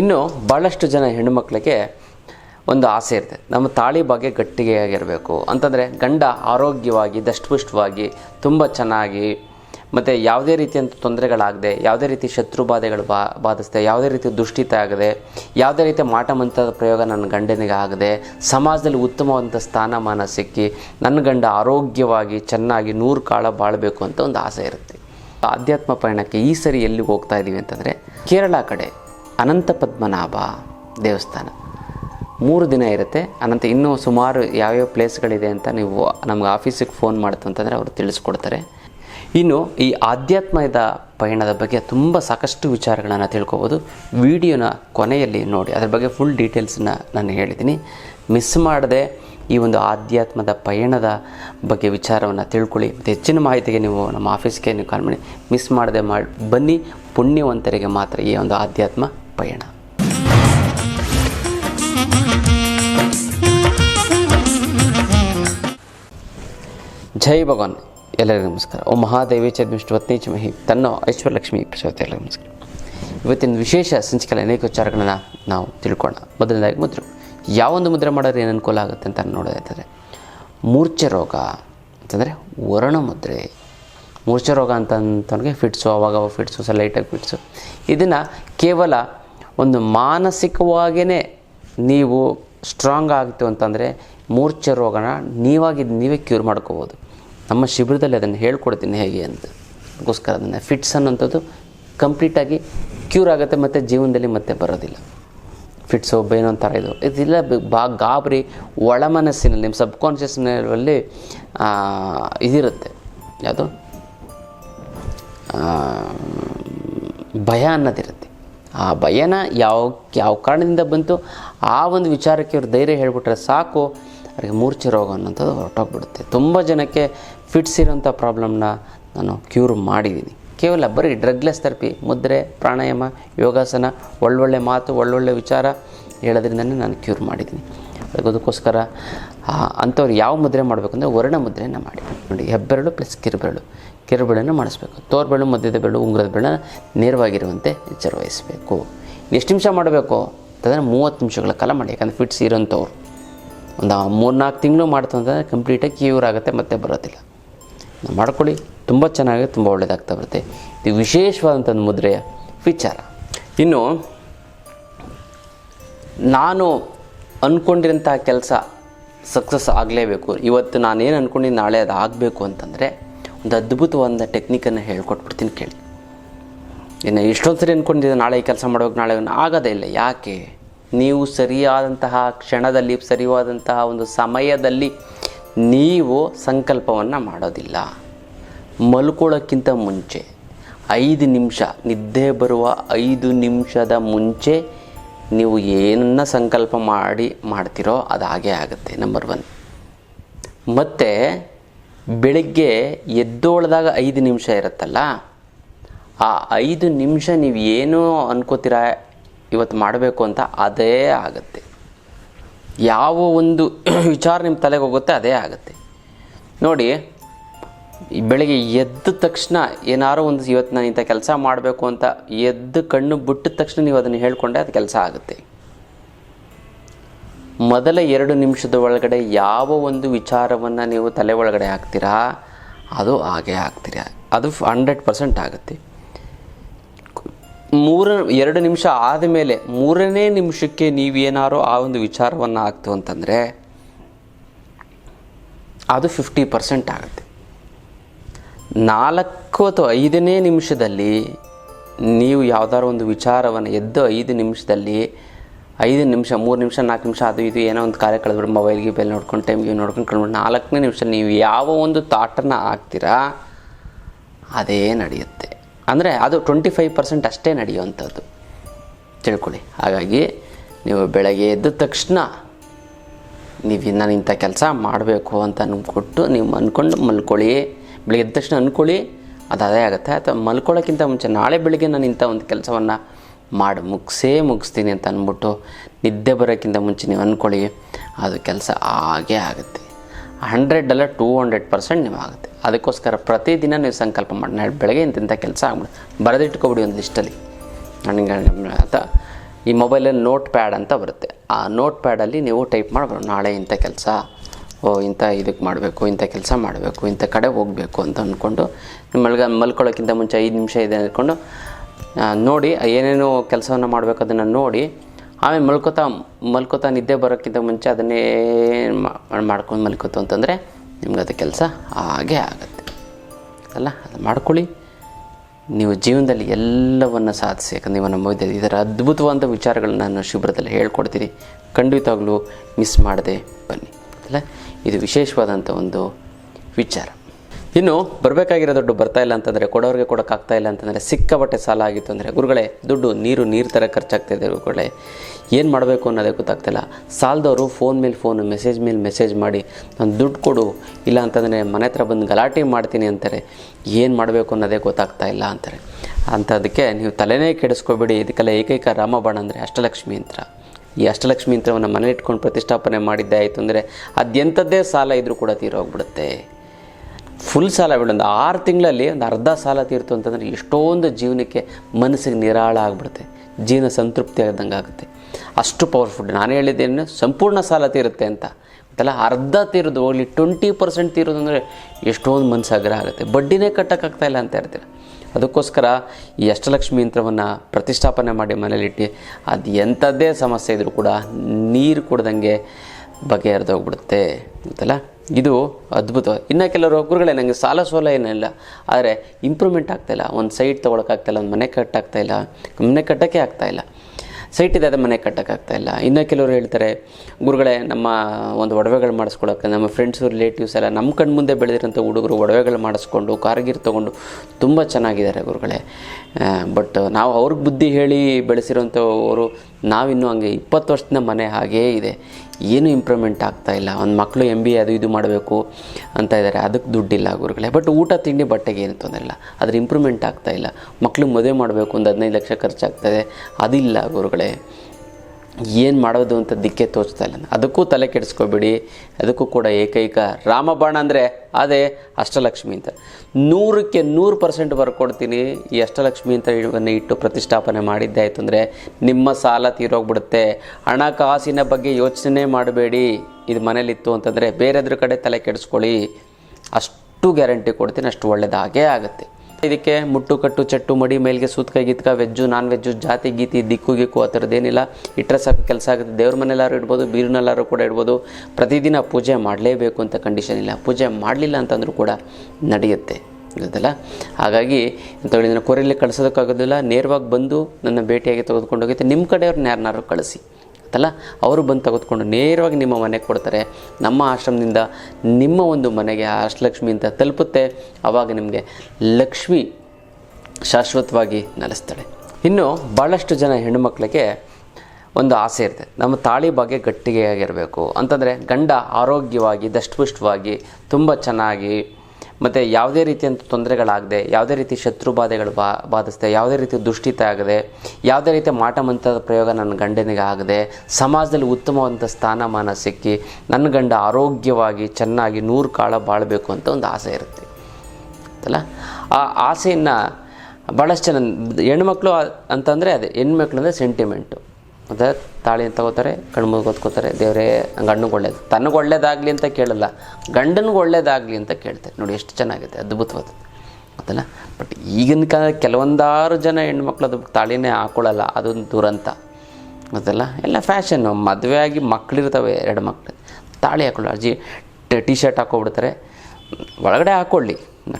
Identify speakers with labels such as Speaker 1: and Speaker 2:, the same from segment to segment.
Speaker 1: ಇನ್ನು ಭಾಳಷ್ಟು ಜನ ಹೆಣ್ಣುಮಕ್ಕಳಿಗೆ ಒಂದು ಆಸೆ ಇರುತ್ತೆ ನಮ್ಮ ತಾಳಿ ಬಗ್ಗೆ ಗಟ್ಟಿಗೆಯಾಗಿರಬೇಕು. ಅಂತಂದರೆ ಗಂಡ ಆರೋಗ್ಯವಾಗಿ, ದಷ್ಟಪುಷ್ಟವಾಗಿ, ತುಂಬ ಚೆನ್ನಾಗಿ, ಮತ್ತು ಯಾವುದೇ ರೀತಿಯಂಥ ತೊಂದರೆಗಳಾಗದೆ, ಯಾವುದೇ ರೀತಿ ಶತ್ರು ಬಾಧೆಗಳು ಬಾ, ಬಾಧಿಸದೆ, ಯಾವುದೇ ರೀತಿ ದುಷ್ಟಿತ ಆಗದೆ, ಯಾವುದೇ ರೀತಿಯ ಮಾಟ ಮಂತ್ರದ ಪ್ರಯೋಗ ನನ್ನ ಗಂಡನಿಗೆ ಆಗದೆ, ಸಮಾಜದಲ್ಲಿ ಉತ್ತಮವಾದಂಥ ಸ್ಥಾನಮಾನ ಸಿಕ್ಕಿ, ನನ್ನ ಗಂಡ ಆರೋಗ್ಯವಾಗಿ ಚೆನ್ನಾಗಿ ನೂರು ಕಾಲ ಬಾಳಬೇಕು ಅಂತ ಒಂದು ಆಸೆ ಇರುತ್ತೆ. ಆಧ್ಯಾತ್ಮ ಪಯಣಕ್ಕೆ ಈ ಸರಿ ಎಲ್ಲಿಗೆ ಹೋಗ್ತಾ ಇದ್ದೀವಿ ಅಂತಂದರೆ ಕೇರಳ ಕಡೆ. ಅನಂತ ಪದ್ಮನಾಭ ದೇವಸ್ಥಾನ. ಮೂರು ದಿನ ಇರುತ್ತೆ. ಅನಂತ ಇನ್ನೂ ಸುಮಾರು ಯಾವ್ಯಾವ ಪ್ಲೇಸ್ಗಳಿದೆ ಅಂತ ನೀವು ನಮ್ಗೆ ಆಫೀಸಿಗೆ ಫೋನ್ ಮಾಡ್ತಂತಂದರೆ ಅವರು ತಿಳಿಸ್ಕೊಡ್ತಾರೆ. ಇನ್ನು ಈ ಆಧ್ಯಾತ್ಮದ ಪಯಣದ ಬಗ್ಗೆ ತುಂಬ ಸಾಕಷ್ಟು ವಿಚಾರಗಳನ್ನು ತಿಳ್ಕೊಬೋದು. ವಿಡಿಯೋನ ಕೊನೆಯಲ್ಲಿ ನೋಡಿ. ಅದ್ರ ಬಗ್ಗೆ ಫುಲ್ ಡೀಟೇಲ್ಸನ್ನ ನಾನು ಹೇಳಿದ್ದೀನಿ. ಮಿಸ್ ಮಾಡದೆ ಈ ಒಂದು ಆಧ್ಯಾತ್ಮದ ಪಯಣದ ಬಗ್ಗೆ ವಿಚಾರವನ್ನು ತಿಳ್ಕೊಳ್ಳಿ. ಮತ್ತು ಹೆಚ್ಚಿನ ಮಾಹಿತಿಗೆ ನೀವು ನಮ್ಮ ಆಫೀಸ್ಗೆ ನೀವು ಕಾಲ್ ಮಾಡಿ. ಮಿಸ್ ಮಾಡದೆ ಮಾಡಿ ಬನ್ನಿ. ಪುಣ್ಯವಂತರಿಗೆ ಮಾತ್ರ ಈ ಒಂದು ಆಧ್ಯಾತ್ಮ ಪಯಣ. ಜೈ ಭಗವಾನ್. ಎಲ್ಲರಿಗೂ ನಮಸ್ಕಾರ. ಓ ಮಹಾದೇವಿ ಚದ್ಮಿಷ್ಠವತ್ನಿ ಚಮಹಿ. ತನ್ನೋ ಐಶ್ವರ್ಯಲಕ್ಷ್ಮಿ ಪ್ರಚೋದಯ ಎಲ್ಲರಿಗೂ ನಮಸ್ಕಾರ. ಇವತ್ತಿನ ವಿಶೇಷ ಸಂಚಿಕೆಯಲ್ಲಿ ಅನೇಕ ವಿಚಾರಗಳನ್ನು ನಾವು ತಿಳ್ಕೊಳ್ಳೋಣ. ಮೊದಲನೇದಾಗಿ ಮುದ್ರೆ. ಯಾವೊಂದು ಮುದ್ರೆ ಮಾಡೋರು ಏನು ಅನುಕೂಲ ಆಗುತ್ತೆ ಅಂತ ನೋಡೋದಾಯ್ತಂದರೆ ಮೂರ್ಛೆ ರೋಗ ಅಂತಂದರೆ ವರ್ಣ ಮುದ್ರೆ. ಮೂರ್ಛೆ ರೋಗ ಅಂತಂತವ್ರಿಗೆ ಫಿಟ್ಸು ಅವಾಗ ಫಿಟ್ಸು ಲೈಟಾಗಿ ಫಿಟ್ಸು ಇದನ್ನು ಕೇವಲ ಒಂದು ಮಾನಸಿಕವಾಗಿಯೇ ನೀವು ಸ್ಟ್ರಾಂಗ್ ಆಗಿತ್ತು ಅಂತಂದರೆ ಮೂರ್ಛೆ ರೋಗನ ನೀವಾಗಿ ನೀವೇ ಕ್ಯೂರ್ ಮಾಡ್ಕೋಬೋದು. ನಮ್ಮ ಶಿಬಿರದಲ್ಲಿ ಅದನ್ನು ಹೇಳ್ಕೊಡ್ತೀನಿ ಹೇಗೆ ಅಂತ. ಅದಕ್ಕೋಸ್ಕರ ಅದನ್ನು ಫಿಟ್ಸ್ ಅನ್ನೋಂಥದ್ದು ಕಂಪ್ಲೀಟಾಗಿ ಕ್ಯೂರ್ ಆಗುತ್ತೆ ಮತ್ತು ಜೀವನದಲ್ಲಿ ಮತ್ತೆ ಬರೋದಿಲ್ಲ. ಫಿಟ್ಸು ಬೇನೋ ಒಂಥರ ಇದು. ಇದೆಲ್ಲ, ಬ- ಗಾಬರಿ ಒಳ ಮನಸ್ಸಿನಲ್ಲಿ, ನಿಮ್ಮ ಸಬ್ ಕಾನ್ಷಿಯಸ್ನಲ್ಲಿ ಇದಿರುತ್ತೆ. ಯಾವುದು? ಭಯ ಅನ್ನೋದಿರುತ್ತೆ. ಆ ಭಯನ ಯಾವ ಯಾವ ಕಾರಣದಿಂದ ಬಂತು? ಆ ಒಂದು ವಿಚಾರಕ್ಕೆ ಅವ್ರು ಧೈರ್ಯ ಹೇಳಿಬಿಟ್ರೆ ಸಾಕು. ಅವ್ರಿಗೆ ಮೂರ್ಛೆ ರೋಗ ಅನ್ನೋಂಥದ್ದು ಹೊರಟೋಗ್ಬಿಡುತ್ತೆ. ತುಂಬ ಜನಕ್ಕೆ ಫಿಟ್ಸ್ ಇರೋಂಥ ಪ್ರಾಬ್ಲಮ್ನ ನಾನು ಕ್ಯೂರ್ ಮಾಡಿದ್ದೀನಿ ಕೇವಲ ಬರೀ ಡ್ರಗ್ಲೆಸ್ ಥೆರಪಿ ಮುದ್ರೆ, ಪ್ರಾಣಾಯಾಮ, ಯೋಗಾಸನ, ಒಳ್ಳೊಳ್ಳೆ ಮಾತು, ಒಳ್ಳೊಳ್ಳೆ ವಿಚಾರ ಹೇಳೋದ್ರಿಂದನೇ ನಾನು ಕ್ಯೂರ್ ಮಾಡಿದ್ದೀನಿ ಅದಕ್ಕೋಸ್ಕರ ಅಂಥವ್ರು ಯಾವ ಮುದ್ರೆ ಮಾಡಬೇಕಂದ್ರೆ ವರ್ಣ ಮುದ್ರೆಯನ್ನು ಮಾಡಿ. ನೋಡಿ, ಹೆಬ್ಬೆರಳು ಪ್ಲಸ್ ಕಿರುಬೆರಳು. ಕಿರುಬೆರಳನ್ನು ಮಾಡಿಸ್ಬೇಕು. ತೋರ್ಬೆರಳು ಮಧ್ಯದ ಬೆಳೆ, ಉಂಗುರದ ಬೆಳೆ ನೇರವಾಗಿರುವಂತೆ ಎಚ್ಚರ ವಹಿಸಬೇಕು ಎಷ್ಟು ನಿಮಿಷ ಮಾಡಬೇಕು? ಅಂತಂದರೆ ಮೂವತ್ತು ನಿಮಿಷಗಳ ಕಾಲ ಮಾಡಿ. ಯಾಕಂದರೆ ಫಿಟ್ಸ್ ಇರೋಂಥವ್ರು. ಒಂದು ಮೂರ್ನಾಲ್ಕು ತಿಂಗಳು ಮಾಡ್ತಂದ್ರೆ ಕಂಪ್ಲೀಟಾಗಿ ಕ್ಯೂರ್ ಆಗುತ್ತೆ, ಮತ್ತೆ ಬರೋದಿಲ್ಲ. ಮಾಡ್ಕೊಳ್ಳಿ. ತುಂಬ ಚೆನ್ನಾಗಿ ತುಂಬ ಒಳ್ಳೆಯದಾಗ್ತಾ ಬರುತ್ತೆ. ಇದು ವಿಶೇಷವಾದಂಥ ಮುದ್ರೆಯ ವಿಚಾರ. ಇನ್ನು, ನಾನು ಅಂದ್ಕೊಂಡಿರೋಂಥ ಕೆಲಸ ಸಕ್ಸಸ್ ಆಗಲೇಬೇಕು. ಇವತ್ತು ನಾನೇನು ಅಂದ್ಕೊಂಡು ನಾಳೆ ಅದು ಆಗಬೇಕು ಅಂತಂದರೆ ಒಂದು ಅದ್ಭುತವಾದ ಟೆಕ್ನಿಕನ್ನು ಹೇಳ್ಕೊಟ್ಬಿಡ್ತೀನಿ ಕೇಳಿ. ಇನ್ನು ಎಷ್ಟೊಂದು ಸರಿ ಅಂದ್ಕೊಂಡಿದ್ದೆ ನಾಳೆ ಕೆಲಸ ಮಾಡೋಕೆ ನಾಳೆ ಆಗೋದೇ ಇಲ್ಲ. ಯಾಕೆ? ನೀವು ಸರಿಯಾದಂತಹ ಕ್ಷಣದಲ್ಲಿ ಸರಿಯಾದಂತಹ ಒಂದು ಸಮಯದಲ್ಲಿ ನೀವು ಸಂಕಲ್ಪವನ್ನು ಮಾಡೋದಿಲ್ಲ. ಮಲ್ಕೊಳ್ಳೋಕ್ಕಿಂತ ಮುಂಚೆ, ಐದು ನಿಮಿಷ, ನಿದ್ದೆ ಬರುವ ಐದು ನಿಮಿಷದ ಮುಂಚೆ ನೀವು ಏನನ್ನ ಸಂಕಲ್ಪ ಮಾಡಿ ಮಾಡ್ತಿರೋ ಅದು ಹಾಗೇ ಆಗುತ್ತೆ ನಂಬರ್ ಒನ್ ಮತ್ತು ಬೆಳಗ್ಗೆ ಎದ್ದೋಳ್ದಾಗ ಐದು ನಿಮಿಷ ಇರುತ್ತಲ್ಲ, ಆ ಐದು ನಿಮಿಷ ನೀವು ಏನು ಅನ್ಕೋತೀರ ಇವತ್ತು ಮಾಡಬೇಕು ಅಂತ ಅದೇ ಆಗುತ್ತೆ. ಯಾವ ಒಂದು ವಿಚಾರ ನಿಮ್ಮ ತಲೆಗೆ ಹೋಗುತ್ತೆ ಅದೇ ಆಗುತ್ತೆ. ನೋಡಿ ಬೆಳಗ್ಗೆ ಎದ್ದ ತಕ್ಷಣ ಏನಾರೋ ಒಂದು ಇವತ್ತು ನಾನು ಇಂಥ ಕೆಲಸ ಮಾಡಬೇಕು ಅಂತ ಎದ್ದು ಕಣ್ಣು ಬಿಟ್ಟ ತಕ್ಷಣ ನೀವು ಅದನ್ನು ಹೇಳ್ಕೊಂಡೆ ಅದು ಕೆಲಸ ಆಗುತ್ತೆ. ಮೊದಲ ಎರಡು ನಿಮಿಷದ ಒಳಗಡೆ ಯಾವ ಒಂದು ವಿಚಾರವನ್ನು ನೀವು ತಲೆ ಒಳಗಡೆ ಹಾಕ್ತೀರಾ, ಅದು ಹಾಗೆ ಹಾಕ್ತೀರಾ. ಅದು ಹಂಡ್ರೆಡ್ ಪರ್ಸೆಂಟ್ ಆಗುತ್ತೆ. ಮೂರ, ಎರಡು ನಿಮಿಷ ಆದಮೇಲೆ ಮೂರನೇ ನಿಮಿಷಕ್ಕೆ ನೀವೇನಾರೋ ಆ ಒಂದು ವಿಚಾರವನ್ನು ಹಾಕ್ತು ಅಂತಂದರೆ, ಅದು ಫಿಫ್ಟಿ ಪರ್ಸೆಂಟ್ ಆಗುತ್ತೆ. ನಾಲ್ಕು ಅಥವಾ ಐದನೇ ನಿಮಿಷದಲ್ಲಿ ನೀವು ಯಾವುದಾದ್ರು ಒಂದು ವಿಚಾರವನ್ನು ಎದ್ದು ಐದು ನಿಮಿಷದಲ್ಲಿ ಐದು ನಿಮಿಷ, ಮೂರು ನಿಮಿಷ, ನಾಲ್ಕು ನಿಮಿಷ ಅದು ಇದು ಏನೋ ಒಂದು ಕಾರ್ಯ ಕಳೆದ್ಬಿಟ್ಟು ಮೊಬೈಲ್ ಗಿಬೈಲ್ ನೋಡ್ಕೊಂಡು ಟೈಮ್ ಗಿವ್ ನೋಡ್ಕೊಂಡು ಕಳ್ಬಿಟ್ಟು ನಾಲ್ಕನೇ ನಿಮಿಷ ನೀವು ಯಾವ ಒಂದು ಥಾಟನ್ನು ಹಾಕ್ತೀರಾ, ಅದೇ ನಡೆಯುತ್ತೆ. ಅಂದರೆ ಅದು ಟ್ವೆಂಟಿ ಫೈವ್ ಪರ್ಸೆಂಟ್ ಅಷ್ಟೇ ನಡೆಯುವಂಥದ್ದು. ತಿಳ್ಕೊಳ್ಳಿ. ಹಾಗಾಗಿ ನೀವು ಬೆಳಗ್ಗೆ ಎದ್ದ ತಕ್ಷಣ ನೀವು ನಾನು ಇಂಥ ಕೆಲಸ ಮಾಡಬೇಕು ಅಂತ ಅಂದ್ಕೊಟ್ಟು ನೀವು ಅಂದ್ಕೊಂಡು ಮಲ್ಕೊಳ್ಳಿ. ಬೆಳಿಗ್ಗೆ ಎದ್ದ ತಕ್ಷಣ ಅಂದ್ಕೊಳ್ಳಿ ಅದು ಅದೇ ಆಗುತ್ತೆ. ಅಥವಾ ಮಲ್ಕೊಳ್ಳೋಕ್ಕಿಂತ ಮುಂಚೆ ನಾಳೆ ಬೆಳಿಗ್ಗೆ ನಾನು ಇಂಥ ಒಂದು ಕೆಲಸವನ್ನು ಮಾಡಿ, ಮುಗಿಸೇ ಮುಗಿಸ್ತೀನಿ ಅಂತ ಅಂದ್ಬಿಟ್ಟು ನಿದ್ದೆ ಬರೋಕ್ಕಿಂತ ಮುಂಚೆ ನೀವು ಅಂದ್ಕೊಳ್ಳಿ, ಅದು ಕೆಲಸ ಆಗೇ ಆಗುತ್ತೆ. ಹಂಡ್ರೆಡ್ ಅಲ್ಲ ಟೂ ಹಂಡ್ರೆಡ್ ಪರ್ಸೆಂಟ್ ನೀವು ಆಗುತ್ತೆ. ಅದಕ್ಕೋಸ್ಕರ ಪ್ರತಿದಿನ ನೀವು ಸಂಕಲ್ಪ ಮಾಡಿ, ನಾಳೆ ಬೆಳಗ್ಗೆ ಇಂತಿಂಥ ಕೆಲಸ ಆಗ್ಬಿಡಿ. ಬರೆದಿಟ್ಕೊಬಿಡಿ ಒಂದು ಲಿಸ್ಟಲ್ಲಿ ನನಗೆ ಅಥವಾ ಈ ಮೊಬೈಲಲ್ಲಿ ನೋಟ್ ಪ್ಯಾಡ್ ಅಂತ ಬರುತ್ತೆ. ಆ ನೋಟ್ ಪ್ಯಾಡಲ್ಲಿ ನೀವು ಟೈಪ್ ಮಾಡ್ಬೋದು ನಾಳೆ ಇಂಥ ಕೆಲಸ, ಓ ಇಂಥ ಇದಕ್ಕೆ ಮಾಡಬೇಕು, ಇಂಥ ಕೆಲಸ ಮಾಡಬೇಕು, ಇಂಥ ಕಡೆ ಹೋಗಬೇಕು ಅಂತ ಅಂದ್ಕೊಂಡು ಮಲ್ಗ ಮಲ್ಕೊಳ್ಳೋಕ್ಕಿಂತ ಮುಂಚೆ ಐದು ನಿಮಿಷ ಇದೆ ಅಂದ್ಕೊಂಡು ನೋಡಿ, ಏನೇನು ಕೆಲಸವನ್ನು ಮಾಡಬೇಕು ಅದನ್ನು ನೋಡಿ, ಆಮೇಲೆ ಮಲ್ಕೋತಾ ಮಲ್ಕೋತಾ ನಿದ್ದೆ ಬರೋಕ್ಕಿಂತ ಮುಂಚೆ ಅದನ್ನೇ ಮಾಡ್ಕೊಂಡು ಮಲ್ಕೋತು ಅಂತಂದರೆ ನಿಮ್ಗೆ ಅದು ಕೆಲಸ ಹಾಗೇ ಆಗುತ್ತೆ. ಅಲ್ಲ, ಅದು ಮಾಡ್ಕೊಳ್ಳಿ. ನೀವು ಜೀವನದಲ್ಲಿ ಎಲ್ಲವನ್ನು ಸಾಧಿಸಿ, ಯಾಕಂದ್ರೆ ನೀವು ನಮ್ಮ ಇದರ ಅದ್ಭುತವಾದ ವಿಚಾರಗಳನ್ನ ನಾನು ಶುಭ್ರದಲ್ಲಿ ಹೇಳ್ಕೊಡ್ತೀನಿ. ಖಂಡಿತವಾಗ್ಲೂ ಮಿಸ್ ಮಾಡದೆ ಬನ್ನಿ. ಅಲ್ಲ, ಇದು ವಿಶೇಷವಾದಂಥ ಒಂದು ವಿಚಾರ. ಇನ್ನು ಬರಬೇಕಾಗಿರೋ ದುಡ್ಡು ಬರ್ತಾ ಇಲ್ಲ ಅಂತಂದರೆ ಕೊಡೋರಿಗೆ ಕೊಡೋಕ್ಕಾಗ್ತಾ ಇಲ್ಲ ಅಂತಂದರೆ ಸಿಕ್ಕಾಪಟ್ಟೆ ಸಾಲ ಆಗಿತ್ತು ಅಂದರೆ ಗುರುಗಳೇ, ದುಡ್ಡು ನೀರು ನೀರು ಥರ ಖರ್ಚಾಗ್ತಾಯಿದೆ ಗುರುಗಳೇ. ಏನು ಮಾಡಬೇಕು ಅನ್ನೋದೇ ಗೊತ್ತಾಗ್ತಿಲ್ಲ. ಸಾಲದವರು ಫೋನ್ ಮೇಲೆ ಫೋನು ಮೆಸೇಜ್ ಮೇಲೆ ಮೆಸೇಜ್ ಮಾಡಿ, ನಾನು ದುಡ್ಡು ಕೊಡು, ಇಲ್ಲ ಅಂತಂದರೆ ಮನೆ ಹತ್ರ ಬಂದು ಗಲಾಟೆ ಮಾಡ್ತೀನಿ ಅಂತಾರೆ. ಏನು ಮಾಡಬೇಕು ಅನ್ನೋದೇ ಗೊತ್ತಾಗ್ತಾ ಇಲ್ಲ ಅಂತಾರೆ. ಅಂಥದಕ್ಕೆ ನೀವು ತಲೆನೇ ಕೆಡಿಸ್ಕೊಬೇಡಿ. ಇದಕ್ಕೆಲ್ಲ ಏಕೈಕ ರಾಮಬಾಣ ಅಂದರೆ ಅಷ್ಟಲಕ್ಷ್ಮಿ ಯಂತ್ರ. ಈ ಅಷ್ಟಲಕ್ಷ್ಮಿ ಯಂತ್ರವನ್ನು ಮನೇಲಿ ಇಟ್ಕೊಂಡು ಪ್ರತಿಷ್ಠಾಪನೆ ಮಾಡಿದ್ದೆ ಆಯಿತು ಅಂದರೆ ಅದೆಂಥದ್ದೇ ಸಾಲ ಇದ್ದರೂ ಕೂಡ ತೀರೋಗ್ಬಿಡುತ್ತೆ ಫುಲ್ ಸಾಲ ಬಿಡು ಒಂದು ಆರು ತಿಂಗಳಲ್ಲಿ ಒಂದು ಅರ್ಧ ಸಾಲ ತೀರ್ತು ಅಂತಂದರೆ ಎಷ್ಟೊಂದು ಜೀವನಕ್ಕೆ ಮನಸ್ಸಿಗೆ ನಿರಾಳ ಆಗಿಬಿಡುತ್ತೆ. ಜೀವನ ಸಂತೃಪ್ತಿ ಆದಂಗೆ ಆಗುತ್ತೆ. ಅಷ್ಟು ಪವರ್ಫುಲ್ ನಾನು ಹೇಳಿದ್ದೇನೆ ಸಂಪೂರ್ಣ ಸಾಲ ತೀರುತ್ತೆ ಅಂತ. ಗೊತ್ತಲ್ಲ ಅರ್ಧ ತೀರೋದು, ಹೋಗಲಿ ಟ್ವೆಂಟಿ ಪರ್ಸೆಂಟ್ ತೀರೋದು ಅಂದರೆ ಎಷ್ಟೊಂದು ಮನಸ್ಸು ಆಗ್ರಹ ಆಗುತ್ತೆ. ಬಡ್ಡಿನೇ ಕಟ್ಟೋಕ್ಕಾಗ್ತಾ ಇಲ್ಲ ಅಂತ ಇರ್ತೀರ ಅದಕ್ಕೋಸ್ಕರ ಈ ಅಷ್ಟಲಕ್ಷ್ಮಿ ಯಂತ್ರವನ್ನು ಪ್ರತಿಷ್ಠಾಪನೆ ಮಾಡಿ ಮನೇಲಿಟ್ಟು ಅದು ಎಂಥದ್ದೇ ಸಮಸ್ಯೆ ಇದ್ದರೂ ಕೂಡ ನೀರು ಕುಡ್ದಂಗೆ ಬಗೆಹರಿದೋಗ್ಬಿಡುತ್ತೆ ಗೊತ್ತಲ್ಲ? ಇದು ಅದ್ಭುತ. ಇನ್ನು ಕೆಲವರು ಗುರುಗಳೇ ನನಗೆ ಸಾಲ ಸೋಲ ಏನಿಲ್ಲ ಆದರೆ ಇಂಪ್ರೂವ್ಮೆಂಟ್ ಆಗ್ತಾಯಿಲ್ಲ ಒಂದು ಸೈಟ್ ತೊಗೊಳಕ್ಕಾಗ್ತಾಯಿಲ್ಲ ಒಂದು ಮನೆ ಕಟ್ಟಾಗ್ತಾಯಿಲ್ಲ ಮನೆ ಕಟ್ಟೋಕ್ಕೆ ಆಗ್ತಾಯಿಲ್ಲ ಸೈಟ್ ಇದೆ, ಅದು ಮನೆ ಕಟ್ಟೋಕ್ಕಾಗ್ತಾಯಿಲ್ಲ ಇನ್ನು ಕೆಲವರು ಹೇಳ್ತಾರೆ, ಗುರುಗಳೇ, ನಮ್ಮ ಒಂದು ಒಡವೆಗಳು ಮಾಡಿಸ್ಕೊಳಕ್ಕೆ ನಮ್ಮ ಫ್ರೆಂಡ್ಸು ರಿಲೇಟಿವ್ಸ್ ಎಲ್ಲ ನಮ್ಮ ಕಣ್ಣು ಮುಂದೆ ಬೆಳೆದಿರೋಂಥ ಹುಡುಗರು ಒಡವೆಗಳು ಮಾಡಿಸ್ಕೊಂಡು, ಕಾರ್ಗಿರ್ ತೊಗೊಂಡು ತುಂಬ ಚೆನ್ನಾಗಿದ್ದಾರೆ ಗುರುಗಳೇ. ಬಟ್ ನಾವು ಅವ್ರಿಗೆ ಬುದ್ಧಿ ಹೇಳಿ ಬೆಳೆಸಿರೋಂಥವರು ನಾವಿನ್ನೂ ಹಂಗೆ ಇಪ್ಪತ್ತು ವರ್ಷದಿಂದ ಮನೆ ಹಾಗೇ ಇದೆ. ಏನೂ ಇಂಪ್ರೂವ್ಮೆಂಟ್ ಆಗ್ತಾ ಇಲ್ಲ. ಒಂದು ಮಕ್ಕಳು ಎಂ ಬಿ ಎ ಅದು ಇದು ಮಾಡಬೇಕು ಅಂತ ಇದ್ದಾರೆ ಅದಕ್ಕೆ ದುಡ್ಡಿಲ್ಲ ಗುರುಗಳೇ. ಬಟ್ ಊಟ, ತಿಂಡಿ, ಬಟ್ಟೆಗೆ ಏನು ತೊಂದರೆ ಇಲ್ಲ. ಅದ್ರ ಇಂಪ್ರೂವ್ಮೆಂಟ್ ಇಲ್ಲ. ಮಕ್ಕಳು ಮದುವೆ ಮಾಡಬೇಕು, ಒಂದು ಹದಿನೈದು ಲಕ್ಷ ಖರ್ಚಾಗ್ತದೆ. ಅದಿಲ್ಲ ಗುರುಗಳೇ. ಏನು ಮಾಡೋದು ಅಂತ ದಿಕ್ಕೆ ತೋಚ್ತಾ ಇಲ್ಲ. ಅದಕ್ಕೂ ತಲೆ ಕೆಡಿಸ್ಕೋಬೇಡಿ. ಅದಕ್ಕೂ ಕೂಡ ಏಕೈಕ ರಾಮಬಾಣ ಅಂದರೆ ಅದೇ ಅಷ್ಟಲಕ್ಷ್ಮಿ ಅಂತ. ನೂರಕ್ಕೆ ನೂರು ಪರ್ಸೆಂಟ್ ಬರ್ಕೊಡ್ತೀನಿ. ಈ ಅಷ್ಟಲಕ್ಷ್ಮಿ ಅಂತ ಇವನ್ನ ಇಟ್ಟು ಪ್ರತಿಷ್ಠಾಪನೆ ಮಾಡಿದ್ದೆ ಆಯಿತು ಅಂದರೆ ನಿಮ್ಮ ಸಾಲ ತೀರೋಗ್ಬಿಡುತ್ತೆ. ಹಣಕಾಸಿನ ಬಗ್ಗೆ ಯೋಚನೆ ಮಾಡಬೇಡಿ. ಇದು ಮನೇಲಿತ್ತು ಅಂತಂದರೆ ಬೇರೆದ್ರ ಕಡೆ ತಲೆ ಕೆಡಿಸ್ಕೊಳ್ಳಿ. ಅಷ್ಟು ಗ್ಯಾರಂಟಿ ಕೊಡ್ತೀನಿ. ಅಷ್ಟು ಒಳ್ಳೆಯದಾಗೇ ಆಗುತ್ತೆ. ಇದಕ್ಕೆ ಮುಟ್ಟು, ಕಟ್ಟು, ಚಟ್ಟು, ಮಡಿ, ಮೇಲ್ಗೆ ಸೂತ್ಕ ಗೀತ್ಕ, ವೆಜ್ಜು, ನಾನ್ ವೆಜ್ಜು, ಜಾತಿ, ಗೀತಿ, ದಿಕ್ಕು, ಗಿಕ್ಕು, ಆ ಥರದ್ದೇನಿಲ್ಲ ಇಟ್ಟರೆ ಸಾಕು, ಕೆಲಸ ಆಗುತ್ತೆ. ದೇವ್ರ ಮನೆಯಲ್ಲಾರು ಇಡ್ಬೋದು, ಬೀರಿನಲ್ಲಾರು ಕೂಡ ಇಡ್ಬೋದು. ಪ್ರತಿದಿನ ಪೂಜೆ ಮಾಡಲೇಬೇಕು ಅಂತ ಕಂಡೀಷನ್ ಇಲ್ಲ. ಪೂಜೆ ಮಾಡಲಿಲ್ಲ ಅಂತಂದ್ರೂ ಕೂಡ ನಡೆಯುತ್ತೆ. ಗೊತ್ತಲ್ಲ ಹಾಗಾಗಿ ಅಂತ ನನ್ನ ಕೊರೆಯಲ್ಲಿ ಕಳಿಸೋದಕ್ಕಾಗೋದಿಲ್ಲ. ನೇರವಾಗಿ ಬಂದು ನನ್ನ ಭೇಟಿಯಾಗಿ ತೆಗೆದುಕೊಂಡು ನಿಮ್ಮ ಕಡೆಯವ್ರನ್ನ ಯಾರನ್ನಾರು ಕಳಿಸಿ. ಗೊತ್ತಲ್ಲ ಅವರು ಬಂದು ತೆಗೆದುಕೊಂಡು ನೇರವಾಗಿ ನಿಮ್ಮ ಮನೆಗೆ ಕೊಡ್ತಾರೆ. ನಮ್ಮ ಆಶ್ರಮದಿಂದ ನಿಮ್ಮ ಒಂದು ಮನೆಗೆ ಆ ಅಷ್ಟಲಕ್ಷ್ಮಿ ಅಂತ ತಲುಪುತ್ತೆ. ಆವಾಗ ನಿಮಗೆ ಲಕ್ಷ್ಮಿ ಶಾಶ್ವತವಾಗಿ ನೆಲೆಸ್ತಾಳೆ. ಇನ್ನು ಭಾಳಷ್ಟು ಜನ ಹೆಣ್ಣುಮಕ್ಕಳಿಗೆ ಒಂದು ಆಸೆ ಇರುತ್ತೆ. ನಮ್ಮ ತಾಳಿ ಬಗ್ಗೆ ಗಟ್ಟಿಗೆಯಾಗಿರಬೇಕು. ಅಂತಂದರೆ ಗಂಡ ಆರೋಗ್ಯವಾಗಿ, ದಷ್ಟಪುಷ್ಟವಾಗಿ, ತುಂಬ ಚೆನ್ನಾಗಿ ಮತ್ತು ಯಾವುದೇ ರೀತಿಯಂಥ ತೊಂದರೆಗಳಾಗದೆ, ಯಾವುದೇ ರೀತಿ ಶತ್ರು ಬಾಧೆಗಳು ಬಾ, ಬಾಧಿಸದೆ, ಯಾವುದೇ ರೀತಿ ದುಷ್ಟಿತ ಆಗದೆ ಯಾವುದೇ ರೀತಿಯ ಮಾಟ ಮಂತ್ರದ ಪ್ರಯೋಗ ನನ್ನ ಗಂಡನಿಗೆ ಆಗದೆ, ಸಮಾಜದಲ್ಲಿ ಉತ್ತಮವಾದಂಥ ಸ್ಥಾನಮಾನ ಸಿಕ್ಕಿ, ನನ್ನ ಗಂಡ ಆರೋಗ್ಯವಾಗಿ ಚೆನ್ನಾಗಿ ನೂರು ಕಾಲ ಬಾಳಬೇಕು ಅಂತ ಒಂದು ಆಸೆ ಇರುತ್ತೆ. ಅಲ್ಲ ಆ ಆಸೆಯನ್ನು ಭಾಳಷ್ಟು ಜನ ಹೆಣ್ಮಕ್ಳು ಅಂತಂದರೆ ಅದೇ ಹೆಣ್ಮಕ್ಳು ಅಂದರೆ ಸೆಂಟಿಮೆಂಟು ಮತ್ತು ತಾಳಿ ತಗೋತಾರೆ ಕಣ್ಮುಗ್ ಓದ್ಕೋತಾರೆ ದೇವರೇ ಗಂಡನಿಗೆ ಒಳ್ಳೇದು. ತನಗೆ ಒಳ್ಳೇದಾಗಲಿ ಅಂತ ಕೇಳಲ್ಲ, ಗಂಡನಿಗೆ ಒಳ್ಳೇದಾಗಲಿ ಅಂತ ಕೇಳ್ತಾರೆ. ನೋಡಿ ಎಷ್ಟು ಚೆನ್ನಾಗಿದೆ, ಅದ್ಭುತವಾದ. ಗೊತ್ತಲ್ಲ? ಬಟ್ ಈಗಿನ ಕಾಲ ಕೆಲವೊಂದಾರು ಜನ ಹೆಣ್ಮಕ್ಳು ಅದು ತಾಳಿನೇ ಹಾಕೊಳ್ಳಲ್ಲ, ಅದೊಂದು ದುರಂತ. ಗೊತ್ತಲ್ಲ? ಎಲ್ಲ ಫ್ಯಾಷನ್ನು ಮದುವೆ ಆಗಿ ಮಕ್ಕಳಿರ್ತವೆ ಎರಡು ಮಕ್ಕಳು ತಾಳಿ ಹಾಕೊಳ್ಳಿ ಅಜ್ಜಿ, ಟಿ ಶರ್ಟ್ ಹಾಕ್ಕೊಬಿಡ್ತಾರೆ. ಒಳಗಡೆ ಹಾಕ್ಕೊಳ್ಳಿ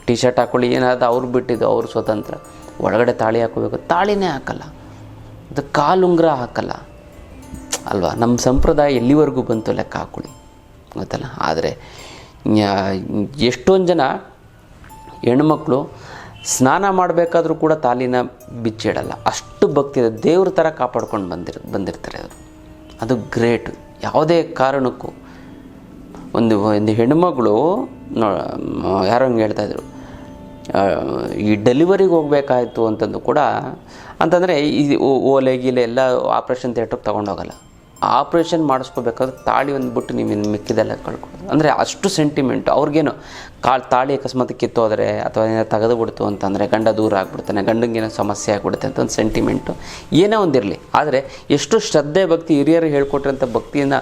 Speaker 1: ಟಿ ಶರ್ಟ್ ಹಾಕೊಳ್ಳಿ, ಏನಾದ್ರು ಅವ್ರು ಬಿಟ್ಟಿದ್ದು, ಅವ್ರ ಸ್ವತಂತ್ರ. ಒಳಗಡೆ ತಾಳಿ ಹಾಕೋಬೇಕು ತಾಳಿನೇ ಹಾಕಲ್ಲ. ಅದು ಕಾಲುಂಗ್ರ ಹಾಕಲ್ಲ. ಅಲ್ವಾ? ನಮ್ಮ ಸಂಪ್ರದಾಯ ಎಲ್ಲಿವರೆಗೂ ಬಂತು ಲೆಕ್ಕ ಹಾಕೊಳ್ಳಿ. ಗೊತ್ತಲ್ಲ? ಆದರೆ ಎಷ್ಟೊಂದು ಜನ ಹೆಣ್ಮಕ್ಳು ಸ್ನಾನ ಮಾಡಬೇಕಾದ್ರೂ ಕೂಡ ತಾಲಿನ ಬಿಚ್ಚಿಡಲ್ಲ ಅಷ್ಟು ಭಕ್ತಿ ಇದೆ ದೇವ್ರ ಥರ ಕಾಪಾಡ್ಕೊಂಡು ಬಂದಿರ್, ಬಂದಿರ್ತಾರೆ ಅವರು. ಅದು ಗ್ರೇಟ್. ಯಾವುದೇ ಕಾರಣಕ್ಕೂ. ಒಂದು ಒಂದು ಹೆಣ್ಮಗಳು, ನೋ, ಯಾರೋ ಹಂಗೆ ಹೇಳ್ತಾಯಿದ್ರು ಈ ಡೆಲಿವರಿಗೆ ಹೋಗಬೇಕಾಯಿತು ಅಂತಂದು ಕೂಡ, ಅಂತಂದರೆ ಈ ಓಲೆ ಗೀಲೆ ಎಲ್ಲ ಆಪ್ರೇಷನ್ ಥಿಯೇಟ್ರಿಗೆ ತೊಗೊಂಡೋಗಲ್ಲ ಆಪ್ರೇಷನ್ ಮಾಡಿಸ್ಕೋಬೇಕಾದ್ರೆ ತಾಳಿ ಒಂದು ಬಿಟ್ಟು ನೀವು ಮಿಕ್ಕಿದೆಲ್ಲ ಕಳ್ಕೊಬೋದು ಅಂದರೆ ಅಷ್ಟು ಸೆಂಟಿಮೆಂಟ್ ಅವ್ರಿಗೇನು ಕಾಳು ತಾಳಿ ಅಕಸ್ಮಾತ್ ಕಿತ್ತೋದ್ರೆ ಅಥವಾ ಏನೋ ತೆಗೆದು ಬಿಡ್ತು ಅಂತಂದರೆ ಗಂಡ ದೂರ ಆಗ್ಬಿಡ್ತಾನೆ ಗಂಡಂಗೇನೋ ಸಮಸ್ಯೆ ಆಗ್ಬಿಡುತ್ತೆ ಅಂತ ಒಂದು ಸೆಂಟಿಮೆಂಟು ಏನೋ ಒಂದಿರಲಿ ಆದರೆ ಎಷ್ಟು ಶ್ರದ್ಧೆ ಭಕ್ತಿ ಹಿರಿಯರು ಹೇಳ್ಕೊಟ್ಟಿರೋಂಥ ಭಕ್ತಿಯನ್ನು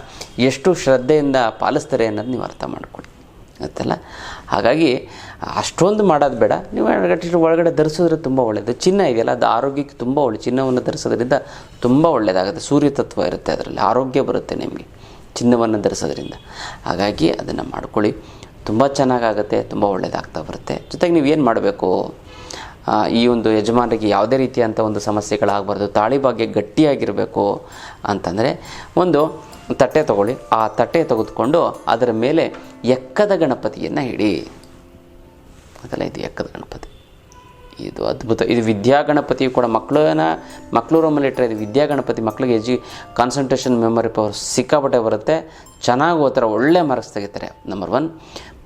Speaker 1: ಎಷ್ಟು ಶ್ರದ್ಧೆಯಿಂದ ಪಾಲಿಸ್ತಾರೆ ಅನ್ನೋದು ನೀವು ಅರ್ಥ ಮಾಡ್ಕೊಳ್ಳಿ. ಗೊತ್ತಲ್ಲ? ಹಾಗಾಗಿ ಅಷ್ಟೊಂದು ಮಾಡೋದು ಬೇಡ. ನೀವು ಅಟ್ಲೀಸ್ಟ್ ಒಳಗಡೆ ಧರಿಸಿದ್ರೆ ತುಂಬ ಒಳ್ಳೆಯದು ಚಿನ್ನ ಇದೆಯಲ್ಲ, ಅದು ಆರೋಗ್ಯಕ್ಕೆ ತುಂಬ ಒಳ್ಳೆ, ಚಿನ್ನವನ್ನು ಧರಿಸೋದ್ರಿಂದ ತುಂಬ ಒಳ್ಳೆಯದಾಗುತ್ತೆ ಸೂರ್ಯ ತತ್ವ ಇರುತ್ತೆ ಅದರಲ್ಲಿ. ಆರೋಗ್ಯ ಬರುತ್ತೆ ನಿಮಗೆ ಚಿನ್ನವನ್ನು ಧರಿಸೋದ್ರಿಂದ. ಹಾಗಾಗಿ ಅದನ್ನು ಮಾಡ್ಕೊಳ್ಳಿ. ತುಂಬ ಚೆನ್ನಾಗಾಗುತ್ತೆ, ತುಂಬ ಒಳ್ಳೆಯದಾಗ್ತಾ ಬರುತ್ತೆ. ಜೊತೆಗೆ ನೀವು ಏನು ಮಾಡಬೇಕು? ಈ ಒಂದು ಯಜಮಾನರಿಗೆ ಯಾವುದೇ ರೀತಿಯಂಥ ಒಂದು ಸಮಸ್ಯೆಗಳಾಗಬಾರ್ದು, ತಾಳಿ ಭಾಗ್ಯ ಗಟ್ಟಿಯಾಗಿರಬೇಕು ಅಂತಂದರೆ ಒಂದು ತಟ್ಟೆ ತಗೊಳ್ಳಿ. ಆ ತಟ್ಟೆ ತೆಗೆದುಕೊಂಡು ಅದರ ಮೇಲೆ ಎಕ್ಕದ ಗಣಪತಿಯನ್ನು ಇಡಿ. ಅದಲ್ಲ ಇದು ಎಕ್ಕದ ಗಣಪತಿ. ಇದು ಅದ್ಭುತ. ಇದು ವಿದ್ಯಾ ಗಣಪತಿ ಕೂಡ ಮಕ್ಕಳನ್ನ ಮಕ್ಕಳು ರೂಮಲ್ಲಿ ಇಟ್ಟರೆ ಇದು ವಿದ್ಯಾ ಗಣಪತಿ. ಮಕ್ಕಳಿಗೆ ಎಜಿ ಕಾನ್ಸಂಟ್ರೇಷನ್ ಮೆಮೊರಿ ಪವರ್ ಸಿಕ್ಕಾಪಟ್ಟೆ ಬರುತ್ತೆ. ಚೆನ್ನಾಗಿ ಓದ್ತಾರೆ, ಒಳ್ಳೆ ಮಾರ್ಕ್ಸ್ ತೆಗಿತಾರೆ ನಂಬರ್ ಒನ್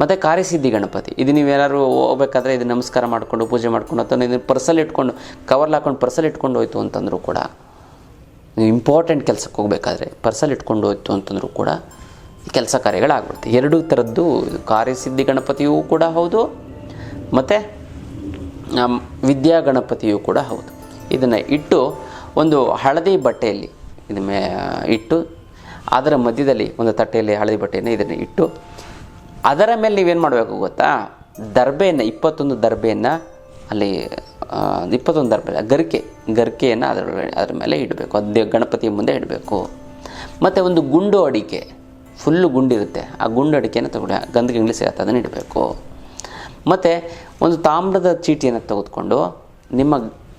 Speaker 1: ಮತ್ತು ಕಾರ್ಯಸಿದ್ಧಿ ಗಣಪತಿ. ಇದು ನೀವೇನಾದ್ರು ಹೋಗ್ಬೇಕಾದ್ರೆ ಇದು ನಮಸ್ಕಾರ ಮಾಡಿಕೊಂಡು, ಪೂಜೆ ಮಾಡ್ಕೊಂಡು, ಅಥವಾ ಇದನ್ನು ಪರ್ಸಲ್ಲಿ ಇಟ್ಕೊಂಡು ಕವರ್ಲ್ ಹಾಕೊಂಡು ಪರ್ಸಲ್ಲಿ ಇಟ್ಕೊಂಡು ಹೋಯ್ತು ಅಂತಂದರೂ ಕೂಡ ಇಂಪಾರ್ಟೆಂಟ್ ಕೆಲಸಕ್ಕೆ ಹೋಗಬೇಕಾದ್ರೆ ಪರ್ಸಲ್ಲಿ ಇಟ್ಕೊಂಡು ಹೋಯ್ತು ಅಂತಂದರೂ ಕೂಡ ಕೆಲಸ ಕಾರ್ಯಗಳಾಗ್ಬಿಡುತ್ತೆ. ಎರಡೂ ಥರದ್ದು ಕಾರ್ಯಸಿದ್ಧಿ ಗಣಪತಿಯೂ ಕೂಡ ಹೌದು. ಮತ್ತು ವಿದ್ಯಾ ಗಣಪತಿಯೂ ಕೂಡ ಹೌದು. ಇದನ್ನು ಇಟ್ಟು ಒಂದು ಹಳದಿ ಬಟ್ಟೆಯಲ್ಲಿ ಇದು ಮೇ, ಇಟ್ಟು, ಅದರ ಮಧ್ಯದಲ್ಲಿ ಒಂದು ತಟ್ಟೆಯಲ್ಲಿ ಹಳದಿ ಬಟ್ಟೆಯನ್ನು ಇದನ್ನು ಇಟ್ಟು, ಅದರ ಮೇಲೆ ನೀವೇನು ಮಾಡಬೇಕು ಗೊತ್ತಾ? ದರ್ಬೆಯನ್ನು ಇಪ್ಪತ್ತೊಂದು ದರ್ಬೆಯನ್ನು ಅಲ್ಲಿ ಇಪ್ಪತ್ತೊಂದು ದರ್ಬೆ ಗರಿಕೆ, ಗರಿಕೆಯನ್ನು ಅದರ ಅದರ ಮೇಲೆ ಇಡಬೇಕು. ಅದು ಗಣಪತಿ ಮುಂದೆ ಇಡಬೇಕು. ಮತ್ತು ಒಂದು ಗುಂಡು ಅಡಿಕೆ ಫುಲ್ಲು ಗುಂಡಿರುತ್ತೆ. ಆ ಗುಂಡು ಅಡಿಕೆಯನ್ನು ತಗೊಂಡು ಗಂಧಕ್ಕೆ ಇಂಗ್ಲೀಷ್ ಸಿಗತ್ತೆ ಅದನ್ನು ಇಡಬೇಕು. ಮತ್ತು ಒಂದು ತಾಮ್ರದ ಚೀಟಿಯನ್ನು ತೆಗೆದುಕೊಂಡು ನಿಮ್ಮ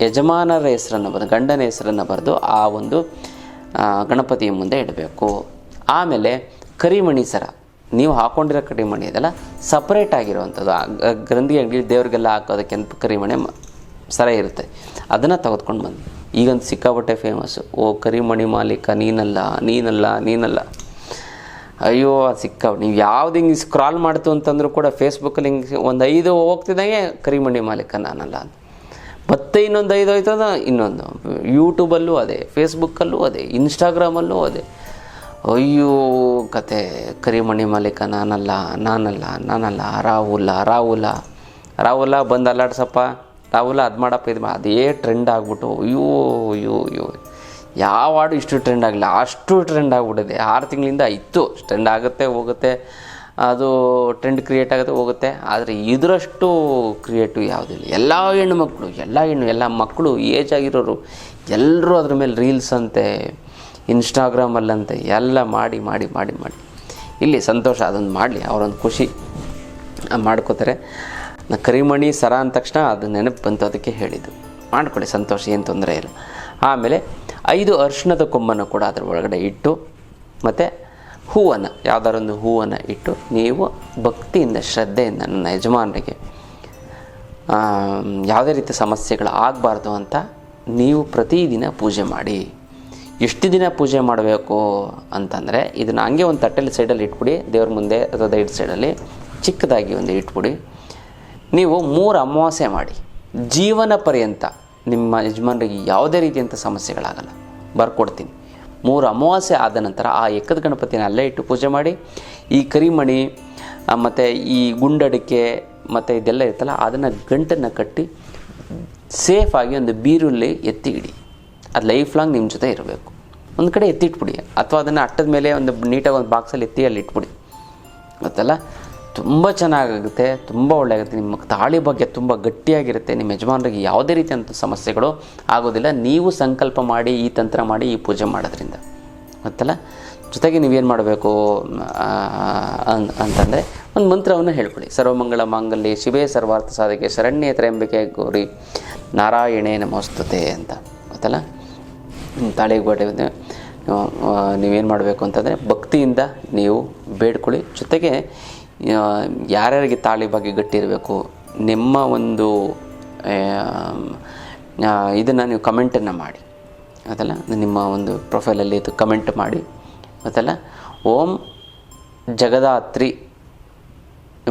Speaker 1: ಯಜಮಾನರ ಹೆಸರನ್ನು ಬರೆದು ಗಂಡನ ಹೆಸರನ್ನು ಬರೆದು ಆ ಒಂದು ಗಣಪತಿಯ ಮುಂದೆ ಇಡಬೇಕು. ಆಮೇಲೆ ಕರಿಮಣಿ ಸರ, ನೀವು ಹಾಕ್ಕೊಂಡಿರೋ ಕರಿಮಣಿ ಇದೆಲ್ಲ ಸಪ್ರೇಟ್ ಆಗಿರುವಂಥದ್ದು. ಗ್ರಂಥಿಗೆ ಅಂಗಡಿ ದೇವರಿಗೆಲ್ಲ ಹಾಕೋದಕ್ಕೆ ಕರಿಮಣಿ ಸರ ಇರುತ್ತೆ. ಅದನ್ನು ತೆಗೆದುಕೊಂಡು ಬಂದು ಈಗಂತೂ ಸಿಕ್ಕಾಪಟ್ಟೆ ಫೇಮಸ್ಸು ಓ ಕರಿಮಣಿ ಮಾಲೀಕ, ನೀನಲ್ಲ ನೀನಲ್ಲ ನೀನಲ್ಲ. ಅಯ್ಯೋ, ಅದು ನೀವು ಯಾವ್ದು ಹಿಂಗೆ ಸ್ಕ್ರಾಲ್ ಮಾಡ್ತು ಅಂತಂದ್ರೂ ಕೂಡ ಫೇಸ್ಬುಕ್ಕಲ್ಲಿ ಹಿಂಗೆ ಒಂದು ಐದು ಹೋಗ್ತಿದ್ದಂಗೆ ಕರಿಮಣಿ ಮಾಲೀಕ ನಾನಲ್ಲ ಅಂತ. ಮತ್ತೆ ಇನ್ನೊಂದು ಐದು ಹೋಯ್ತದ ಇನ್ನೊಂದು. ಯೂಟ್ಯೂಬಲ್ಲೂ ಅದೇ ಫೇಸ್ಬುಕ್ಕಲ್ಲೂ ಅದೇ ಇನ್ಸ್ಟಾಗ್ರಾಮಲ್ಲೂ ಅದೇ. ಅಯ್ಯೋ, ಕತೆ. ಕರಿಮಣಿ ಮಾಲೀಕ ನಾನಲ್ಲ ನಾನಲ್ಲ ನಾನಲ್ಲ. ರಾಹುಲ ರಾಹುಲ. ರಾಹುಲ ಬಂದು ಅಲ್ಲಾಡ್ಸಪ್ಪ. ರಾಹುಲ ಅದು ಮಾಡಪ್ಪ, ಇದು ಮಾ, ಅದೇ ಟ್ರೆಂಡ್ ಆಗ್ಬಿಟ್ಟು. ಅಯ್ಯೋ ಅಯ್ಯೋ ಅಯ್ಯೋ. ಯಾವ ಹಾಡು ಇಷ್ಟು ಟ್ರೆಂಡ್ ಆಗಲಿಲ್ಲ, ಅಷ್ಟು ಟ್ರೆಂಡ್ ಆಗಿಬಿಟ್ಟಿದೆ. ಆರು ತಿಂಗಳಿಂದ ಇತ್ತು ಟ್ರೆಂಡ್ ಆಗುತ್ತೆ, ಹೋಗುತ್ತೆ. ಅದು ಟ್ರೆಂಡ್ ಕ್ರಿಯೇಟ್ ಆಗುತ್ತೆ, ಹೋಗುತ್ತೆ. ಆದರೆ ಇದರಷ್ಟು ಕ್ರಿಯೇಟಿವ್ ಯಾವುದಿಲ್ಲ ಎಲ್ಲ ಹೆಣ್ಣು ಮಕ್ಕಳು ಎಲ್ಲ ಹೆಣ್ಣು, ಎಲ್ಲ ಮಕ್ಕಳು ಏಜ್ ಆಗಿರೋರು ಎಲ್ಲರೂ ಅದ್ರ ಮೇಲೆ ರೀಲ್ಸ್ ಅಂತೆ ಇನ್ಸ್ಟಾಗ್ರಾಮಲ್ಲಂತೆ ಎಲ್ಲ ಮಾಡಿ ಮಾಡಿ ಮಾಡಿ ಮಾಡಿ. ಇಲ್ಲಿ ಸಂತೋಷ, ಅದೊಂದು ಮಾಡಲಿ, ಅವರೊಂದು ಖುಷಿ ಮಾಡ್ಕೋತಾರೆ. ಕರಿಮಣಿ ಸರ ಅಂದ ತಕ್ಷಣ ಅದು ನೆನಪು ಬಂತು, ಅದಕ್ಕೆ ಹೇಳಿದ್ದು. ಮಾಡ್ಕೊಳ್ಳಿ, ಸಂತೋಷ, ಏನು ತೊಂದರೆ ಇಲ್ಲ. ಆಮೇಲೆ ಐದು ಅರ್ಶಿಣದ ಕೊಂಬನ್ನು ಕೂಡ ಅದರ ಒಳಗಡೆ ಇಟ್ಟು, ಮತ್ತು ಹೂವನ್ನು, ಯಾವ್ದಾರೊಂದು ಹೂವನ್ನು ಇಟ್ಟು, ನೀವು ಭಕ್ತಿಯಿಂದ, ಶ್ರದ್ಧೆಯಿಂದ ನನ್ನ ಯಜಮಾನರಿಗೆ ಯಾವುದೇ ರೀತಿ ಸಮಸ್ಯೆಗಳು ಆಗಬಾರ್ದು ಅಂತ ನೀವು ಪ್ರತಿದಿನ ಪೂಜೆ ಮಾಡಿ. ಎಷ್ಟು ದಿನ ಪೂಜೆ ಮಾಡಬೇಕು ಅಂತಂದರೆ, ಇದನ್ನು ಹಂಗೆ ಒಂದು ತಟ್ಟೆಲಿ ಸೈಡಲ್ಲಿ ಇಟ್ಬಿಡಿ, ದೇವ್ರ ಮುಂದೆ ಅಥವಾ ದೈಡ್ ಸೈಡಲ್ಲಿ ಚಿಕ್ಕದಾಗಿ ಒಂದು ಇಟ್ಬಿಡಿ. ನೀವು ಮೂರು ಅಮಾವಾಸ್ಯೆ ಮಾಡಿ. ಜೀವನ ಪರ್ಯಂತ ನಿಮ್ಮ ಯಜಮಾನರಿಗೆ ಯಾವುದೇ ರೀತಿಯಂಥ ಸಮಸ್ಯೆಗಳಾಗಲ್ಲ. ಬರ್ಕೊಡ್ತೀನಿ. ಮೂರು ಅಮಾವಾಸ್ಯೆ ಆದ ನಂತರ ಆ ಎಕ್ಕದ ಗಣಪತಿನ ಅಲ್ಲೇ ಇಟ್ಟು ಪೂಜೆ ಮಾಡಿ, ಈ ಕರಿಮಣಿ ಮತ್ತು ಈ ಗುಂಡಡಿಕೆ ಮತ್ತು ಇದೆಲ್ಲ ಇರ್ತಲ್ಲ ಅದನ್ನು ಗಂಟನ್ನು ಕಟ್ಟಿ ಸೇಫಾಗಿ ಒಂದು ಬೀರುಲ್ಲಿ ಎತ್ತಿ ಇಡಿ. ಅದು ಲೈಫ್ ಲಾಂಗ್ ನಿಮ್ಮ ಜೊತೆ ಇರಬೇಕು. ಒಂದು ಕಡೆ ಎತ್ತಿಟ್ಬಿಡಿ ಅಥವಾ ಅದನ್ನು ಅಟ್ಟದ ಮೇಲೆ ಒಂದು ನೀಟಾಗಿ ಒಂದು ಬಾಕ್ಸಲ್ಲಿ ಎತ್ತಿ ಅಲ್ಲಿ ಇಟ್ಬಿಡಿ. ಗೊತ್ತಲ್ಲ? ತುಂಬ ಚೆನ್ನಾಗಾಗುತ್ತೆ, ತುಂಬ ಒಳ್ಳೆಯಾಗುತ್ತೆ. ನಿಮ್ಮ ತಾಳಿ ಬಗ್ಗೆ ತುಂಬ ಗಟ್ಟಿಯಾಗಿರುತ್ತೆ. ನಿಮ್ಮ ಯಜಮಾನರಿಗೆ ಯಾವುದೇ ರೀತಿಯಂಥ ಸಮಸ್ಯೆಗಳು ಆಗೋದಿಲ್ಲ. ನೀವು ಸಂಕಲ್ಪ ಮಾಡಿ, ಈ ತಂತ್ರ ಮಾಡಿ, ಈ ಪೂಜೆ ಮಾಡೋದ್ರಿಂದ. ಗೊತ್ತಲ್ಲ? ಜೊತೆಗೆ ನೀವೇನು ಮಾಡಬೇಕು? ಅಂತಂದರೆ ಒಂದು ಮಂತ್ರವನ್ನು ಹೇಳ್ಕೊಳ್ಳಿ. ಸರ್ವಮಂಗಳ ಮಾಂಗಲ್ಯ ಶಿವೇ ಸರ್ವಾರ್ಥ ಸಾಧಕೆ ಶರಣ್ಯ ತ್ರಯಂಬಿಕೆ ಗೌರಿ ನಾರಾಯಣೇ ನಮಸ್ತುತೆ ಅಂತ. ಗೊತ್ತಲ್ಲ? ನಿಮ್ಮ ತಾಳಿಗೆ ಗೋಡೆ ನೀವೇನು ಮಾಡಬೇಕು ಅಂತಂದರೆ ಭಕ್ತಿಯಿಂದ ನೀವು ಬೇಡ್ಕೊಳ್ಳಿ. ಜೊತೆಗೆ ಯಾರ್ಯಾರಿಗೆ ತಾಳಿ ಬಗ್ಗೆ ಗಟ್ಟಿ ಇರಬೇಕು ನಿಮ್ಮ ಒಂದು ಇದನ್ನು ನೀವು ಕಮೆಂಟನ್ನು ಮಾಡಿ. ಅದಲ್ಲ ನಿಮ್ಮ ಒಂದು ಪ್ರೊಫೈಲಲ್ಲಿ ಇದು ಕಮೆಂಟ್ ಮಾಡಿ. ಗೊತ್ತಲ್ಲ? ಓಂ ಜಗದಾತ್ರಿ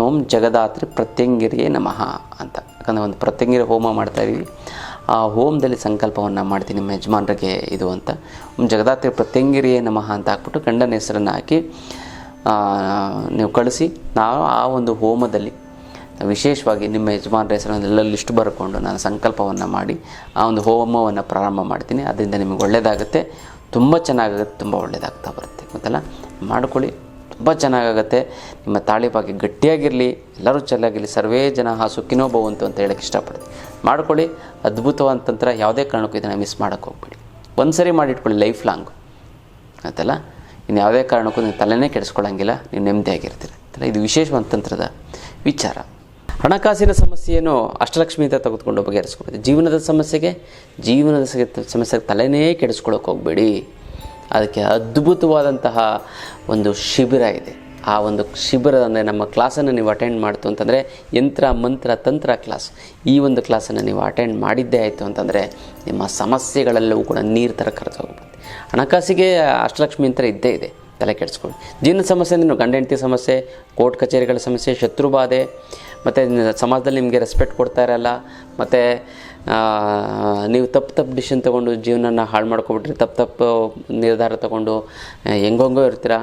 Speaker 1: ಓಂ ಜಗದಾತ್ರಿ ಪ್ರತ್ಯಂಗಿರಿಯೇ ನಮಃ ಅಂತ. ಯಾಕಂದರೆ ಒಂದು ಪ್ರತ್ಯಂಗಿರಿ ಹೋಮ ಮಾಡ್ತಾ ಇದ್ದೀವಿ ಆ ಹೋಮದಲ್ಲಿ ಸಂಕಲ್ಪವನ್ನು ಮಾಡ್ತೀನಿ ನಿಮ್ಮ ಯಜಮಾನರಿಗೆ ಇದು ಅಂತ. ಜಗದಾತ್ರಿ ಪ್ರತ್ಯಂಗಿರಿಯೇ ನಮಃ ಅಂತ ಹಾಕ್ಬಿಟ್ಟು ಗಂಡನ ಹೆಸರನ್ನು ಹಾಕಿ ನೀವು ಕಳಿಸಿ. ನಾವು ಆ ಒಂದು ಹೋಮದಲ್ಲಿ ವಿಶೇಷವಾಗಿ ನಿಮ್ಮ ಯಜಮಾನರ ಹೆಸರನ್ನೆಲ್ಲ ಲಿಸ್ಟ್ ಬರ್ಕೊಂಡು ನಾನು ಸಂಕಲ್ಪವನ್ನು ಮಾಡಿ, ಆ ಒಂದು ಹೋಮವನ್ನು ಪ್ರಾರಂಭ ಮಾಡ್ತೀನಿ. ಅದರಿಂದ ನಿಮಗೆ ಒಳ್ಳೆಯದಾಗುತ್ತೆ ತುಂಬ ಚೆನ್ನಾಗಾಗುತ್ತೆ, ತುಂಬ ಒಳ್ಳೆಯದಾಗ್ತಾ ಬರುತ್ತೆ. ಗೊತ್ತಲ್ಲ? ಮಾಡ್ಕೊಳ್ಳಿ. ತುಂಬ ಚೆನ್ನಾಗಾಗುತ್ತೆ. ನಿಮ್ಮ ತಾಳಿ ಗಟ್ಟಿಯಾಗಿರಲಿ, ಎಲ್ಲರೂ ಚೆನ್ನಾಗಿರಲಿ, ಸರ್ವೇ ಜನ ಹಾ ಸುಖಿನೋ ಭವಂತು ಅಂತ ಹೇಳಕ್ಕೆ ಇಷ್ಟಪಡ್ತೀನಿ. ಮಾಡ್ಕೊಳ್ಳಿ. ಅದ್ಭುತವಾದ ತಂತ್ರ ಯಾವುದೇ ಕಾರಣಕ್ಕೂ ಇದನ್ನು ಮಿಸ್ ಮಾಡೋಕ್ಕೆ ಹೋಗ್ಬೇಡಿ. ಒಂದು ಸರಿ ಮಾಡಿಟ್ಕೊಳ್ಳಿ ಲೈಫ್ ಲಾಂಗ್ ಆಯ್ತಲ್ಲ ಇನ್ನು ಯಾವುದೇ ಕಾರಣಕ್ಕೂ ನೀನು ತಲೆನೇ ಕೆಡಿಸ್ಕೊಳ್ಳೋಂಗಿಲ್ಲ ನೀವು ನೆಮ್ಮದಿಯಾಗಿರ್ತೀರ ಆಯ್ತಲ್ಲ ಇದು ವಿಶೇಷವಾದ ತಂತ್ರದ ವಿಚಾರ. ಹಣಕಾಸಿನ ಸಮಸ್ಯೆಯನ್ನು ಅಷ್ಟಲಕ್ಷ್ಮಿ ಅಂತ ತೆಗೆದುಕೊಂಡು ಬಗೆಹರಿಸ್ಕೊಬೋದು ಜೀವನದ ಸಮಸ್ಯೆಗೆ ಜೀವನದ ಸಮಸ್ಯೆಗೆ ತಲೆನೇ ಕೆಡಿಸ್ಕೊಳ್ಳೋಕೆ ಹೋಗಬೇಡಿ. ಅದಕ್ಕೆ ಅದ್ಭುತವಾದಂತಹ ಒಂದು ಶಿಬಿರ ಇದೆ. ಆ ಒಂದು ಶಿಬಿರ ಅಂದರೆ ನಮ್ಮ ಕ್ಲಾಸನ್ನು ನೀವು ಅಟೆಂಡ್ ಮಾಡ್ತು ಅಂತಂದರೆ ಯಂತ್ರ, ಮಂತ್ರ, ತಂತ್ರ ಕ್ಲಾಸ್ ಈ ಒಂದು ಕ್ಲಾಸನ್ನು ನೀವು ಅಟೆಂಡ್ ಮಾಡಿದ್ದೇ ಆಯಿತು ಅಂತಂದರೆ ನಿಮ್ಮ ಸಮಸ್ಯೆಗಳೆಲ್ಲವೂ ಕೂಡ ನೀರು ಥರ ಖರ್ಚು ಹೋಗ್ಬೋದು ಹಣಕಾಸಿಗೆ ಅಷ್ಟಲಕ್ಷ್ಮಿ ಅಂತ ಇದ್ದೇ ಇದೆ. ತಲೆ ಕೆಡಿಸ್ಕೊಳ್ಳಿ. ಜೀವನ ಸಮಸ್ಯೆ ಅಂದರೆ ಗಂಡ ಹೆಂಡತಿ ಸಮಸ್ಯೆ, ಕೋರ್ಟ್ ಕಚೇರಿಗಳ ಸಮಸ್ಯೆ, ಶತ್ರು ಬಾಧೆ, ಮತ್ತು ಸಮಾಜದಲ್ಲಿ ನಿಮಗೆ ರೆಸ್ಪೆಕ್ಟ್ ಕೊಡ್ತಾ ಇರಲ್ಲ, ಮತ್ತು ನೀವು ತಪ್ಪು ತಪ್ಪು ಡಿಸಿಷನ್ ತೊಗೊಂಡು ಜೀವನನ ಹಾಳು ಮಾಡ್ಕೊಬಿಟ್ರಿ, ತಪ್ಪು ತಪ್ಪು ನಿರ್ಧಾರ ತೊಗೊಂಡು ಹೆಂಗೋ ಹೆಂಗಂಗೋ ಇರ್ತೀರ.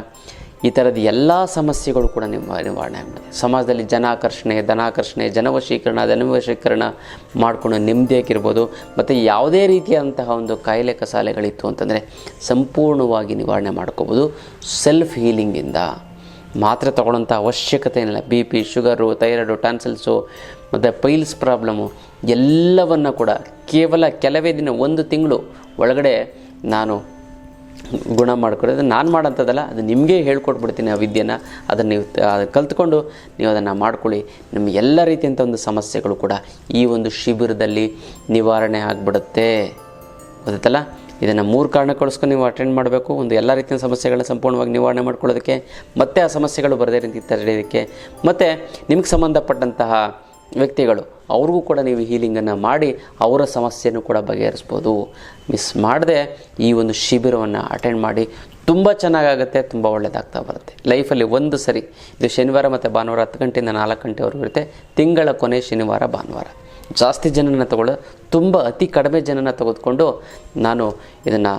Speaker 1: ಈ ಥರದ ಎಲ್ಲ ಸಮಸ್ಯೆಗಳು ಕೂಡ ನಿಮ್ಮ ನಿವಾರಣೆ ಆಗ್ಬಿಡುತ್ತೆ. ಸಮಾಜದಲ್ಲಿ ಜನಾಕರ್ಷಣೆ, ಧನಾಕರ್ಷಣೆ, ಜನವಶೀಕರಣ, ಧನವಶೀಕರಣ ಮಾಡಿಕೊಂಡು ನೆಮ್ಮದಿಯಾಗಿರ್ಬೋದು ಮತ್ತು ಯಾವುದೇ ರೀತಿಯಾದಂತಹ ಒಂದು ಕಾಯಿಲೆ ಕಸಾಲೆಗಳಿತ್ತು ಅಂತಂದರೆ ಸಂಪೂರ್ಣವಾಗಿ ನಿವಾರಣೆ ಮಾಡ್ಕೋಬೋದು. ಸೆಲ್ಫ್ ಹೀಲಿಂಗಿಂದ ಮಾತ್ರ ತೊಗೊಳ್ಳೋಂಥ ಅವಶ್ಯಕತೆ ಏನಿಲ್ಲ. B P sugar thyroid tonsils ಮತ್ತು ಪೈಲ್ಸ್ ಪ್ರಾಬ್ಲಮ್ಮು ಎಲ್ಲವನ್ನು ಕೂಡ ಕೇವಲ ಕೆಲವೇ ದಿನ, ಒಂದು ತಿಂಗಳು ಒಳಗಡೆ ನಾನು ಗುಣ ಮಾಡ್ಕೊಡೋದು ನಾನು ಮಾಡೋಂಥದ್ದಲ್ಲ, ಅದು ನಿಮಗೆ ಹೇಳ್ಕೊಟ್ಬಿಡ್ತೀನಿ ಆ ವಿದ್ಯೆನ. ಅದನ್ನು ನೀವು ಕಲ್ತ್ಕೊಂಡು ನೀವು ಅದನ್ನು ಮಾಡ್ಕೊಳ್ಳಿ. ನಿಮ್ಮ ಎಲ್ಲ ರೀತಿಯಂಥ ಒಂದು ಸಮಸ್ಯೆಗಳು ಕೂಡ ಈ ಒಂದು ಶಿಬಿರದಲ್ಲಿ ನಿವಾರಣೆ ಆಗಿಬಿಡುತ್ತೆ. ಗೊತ್ತಲ್ಲ ಇದನ್ನು ಮೂರು ಕಾರಣಕ್ಕೋಸ್ಕರ ನೀವು ಅಟೆಂಡ್ ಮಾಡಬೇಕು. ಒಂದು ಎಲ್ಲ ರೀತಿಯ ಸಮಸ್ಯೆಗಳನ್ನ ಸಂಪೂರ್ಣವಾಗಿ ನಿವಾರಣೆ ಮಾಡ್ಕೊಳ್ಳೋದಕ್ಕೆ, ಮತ್ತೆ ಆ ಸಮಸ್ಯೆಗಳು ಬರದೇ ರೀತಿ ತಡೆಯೋದಕ್ಕೆ ಮತ್ತು ನಿಮಗೆ ಸಂಬಂಧಪಟ್ಟಂತಹ ವ್ಯಕ್ತಿಗಳು, ಅವ್ರಿಗೂ ಕೂಡ ನೀವು ಹೀಲಿಂಗನ್ನು ಮಾಡಿ ಅವರ ಸಮಸ್ಯೆಯನ್ನು ಕೂಡ ಬಗೆಹರಿಸ್ಬೋದು. ಮಿಸ್ ಮಾಡದೆ ಈ ಒಂದು ಶಿಬಿರವನ್ನು ಅಟೆಂಡ್ ಮಾಡಿ ತುಂಬ ಚೆನ್ನಾಗಾಗುತ್ತೆ, ತುಂಬ ಒಳ್ಳೆಯದಾಗ್ತಾ ಬರುತ್ತೆ. ಲೈಫಲ್ಲಿ ಒಂದು ಸರಿ, ಇದು ಶನಿವಾರ ಮತ್ತು ಭಾನುವಾರ ಹತ್ತು ಗಂಟೆಯಿಂದ ನಾಲ್ಕು ಗಂಟೆವರೆಗೂ ಇರುತ್ತೆ. ತಿಂಗಳ ಕೊನೆ ಶನಿವಾರ, ಭಾನುವಾರ. ಜಾಸ್ತಿ ಜನನ ತಗೊಳ್ಳೋ, ತುಂಬ ಅತಿ ಕಡಿಮೆ ಜನನ ತೆಗೆದುಕೊಂಡು ನಾನು ಇದನ್ನು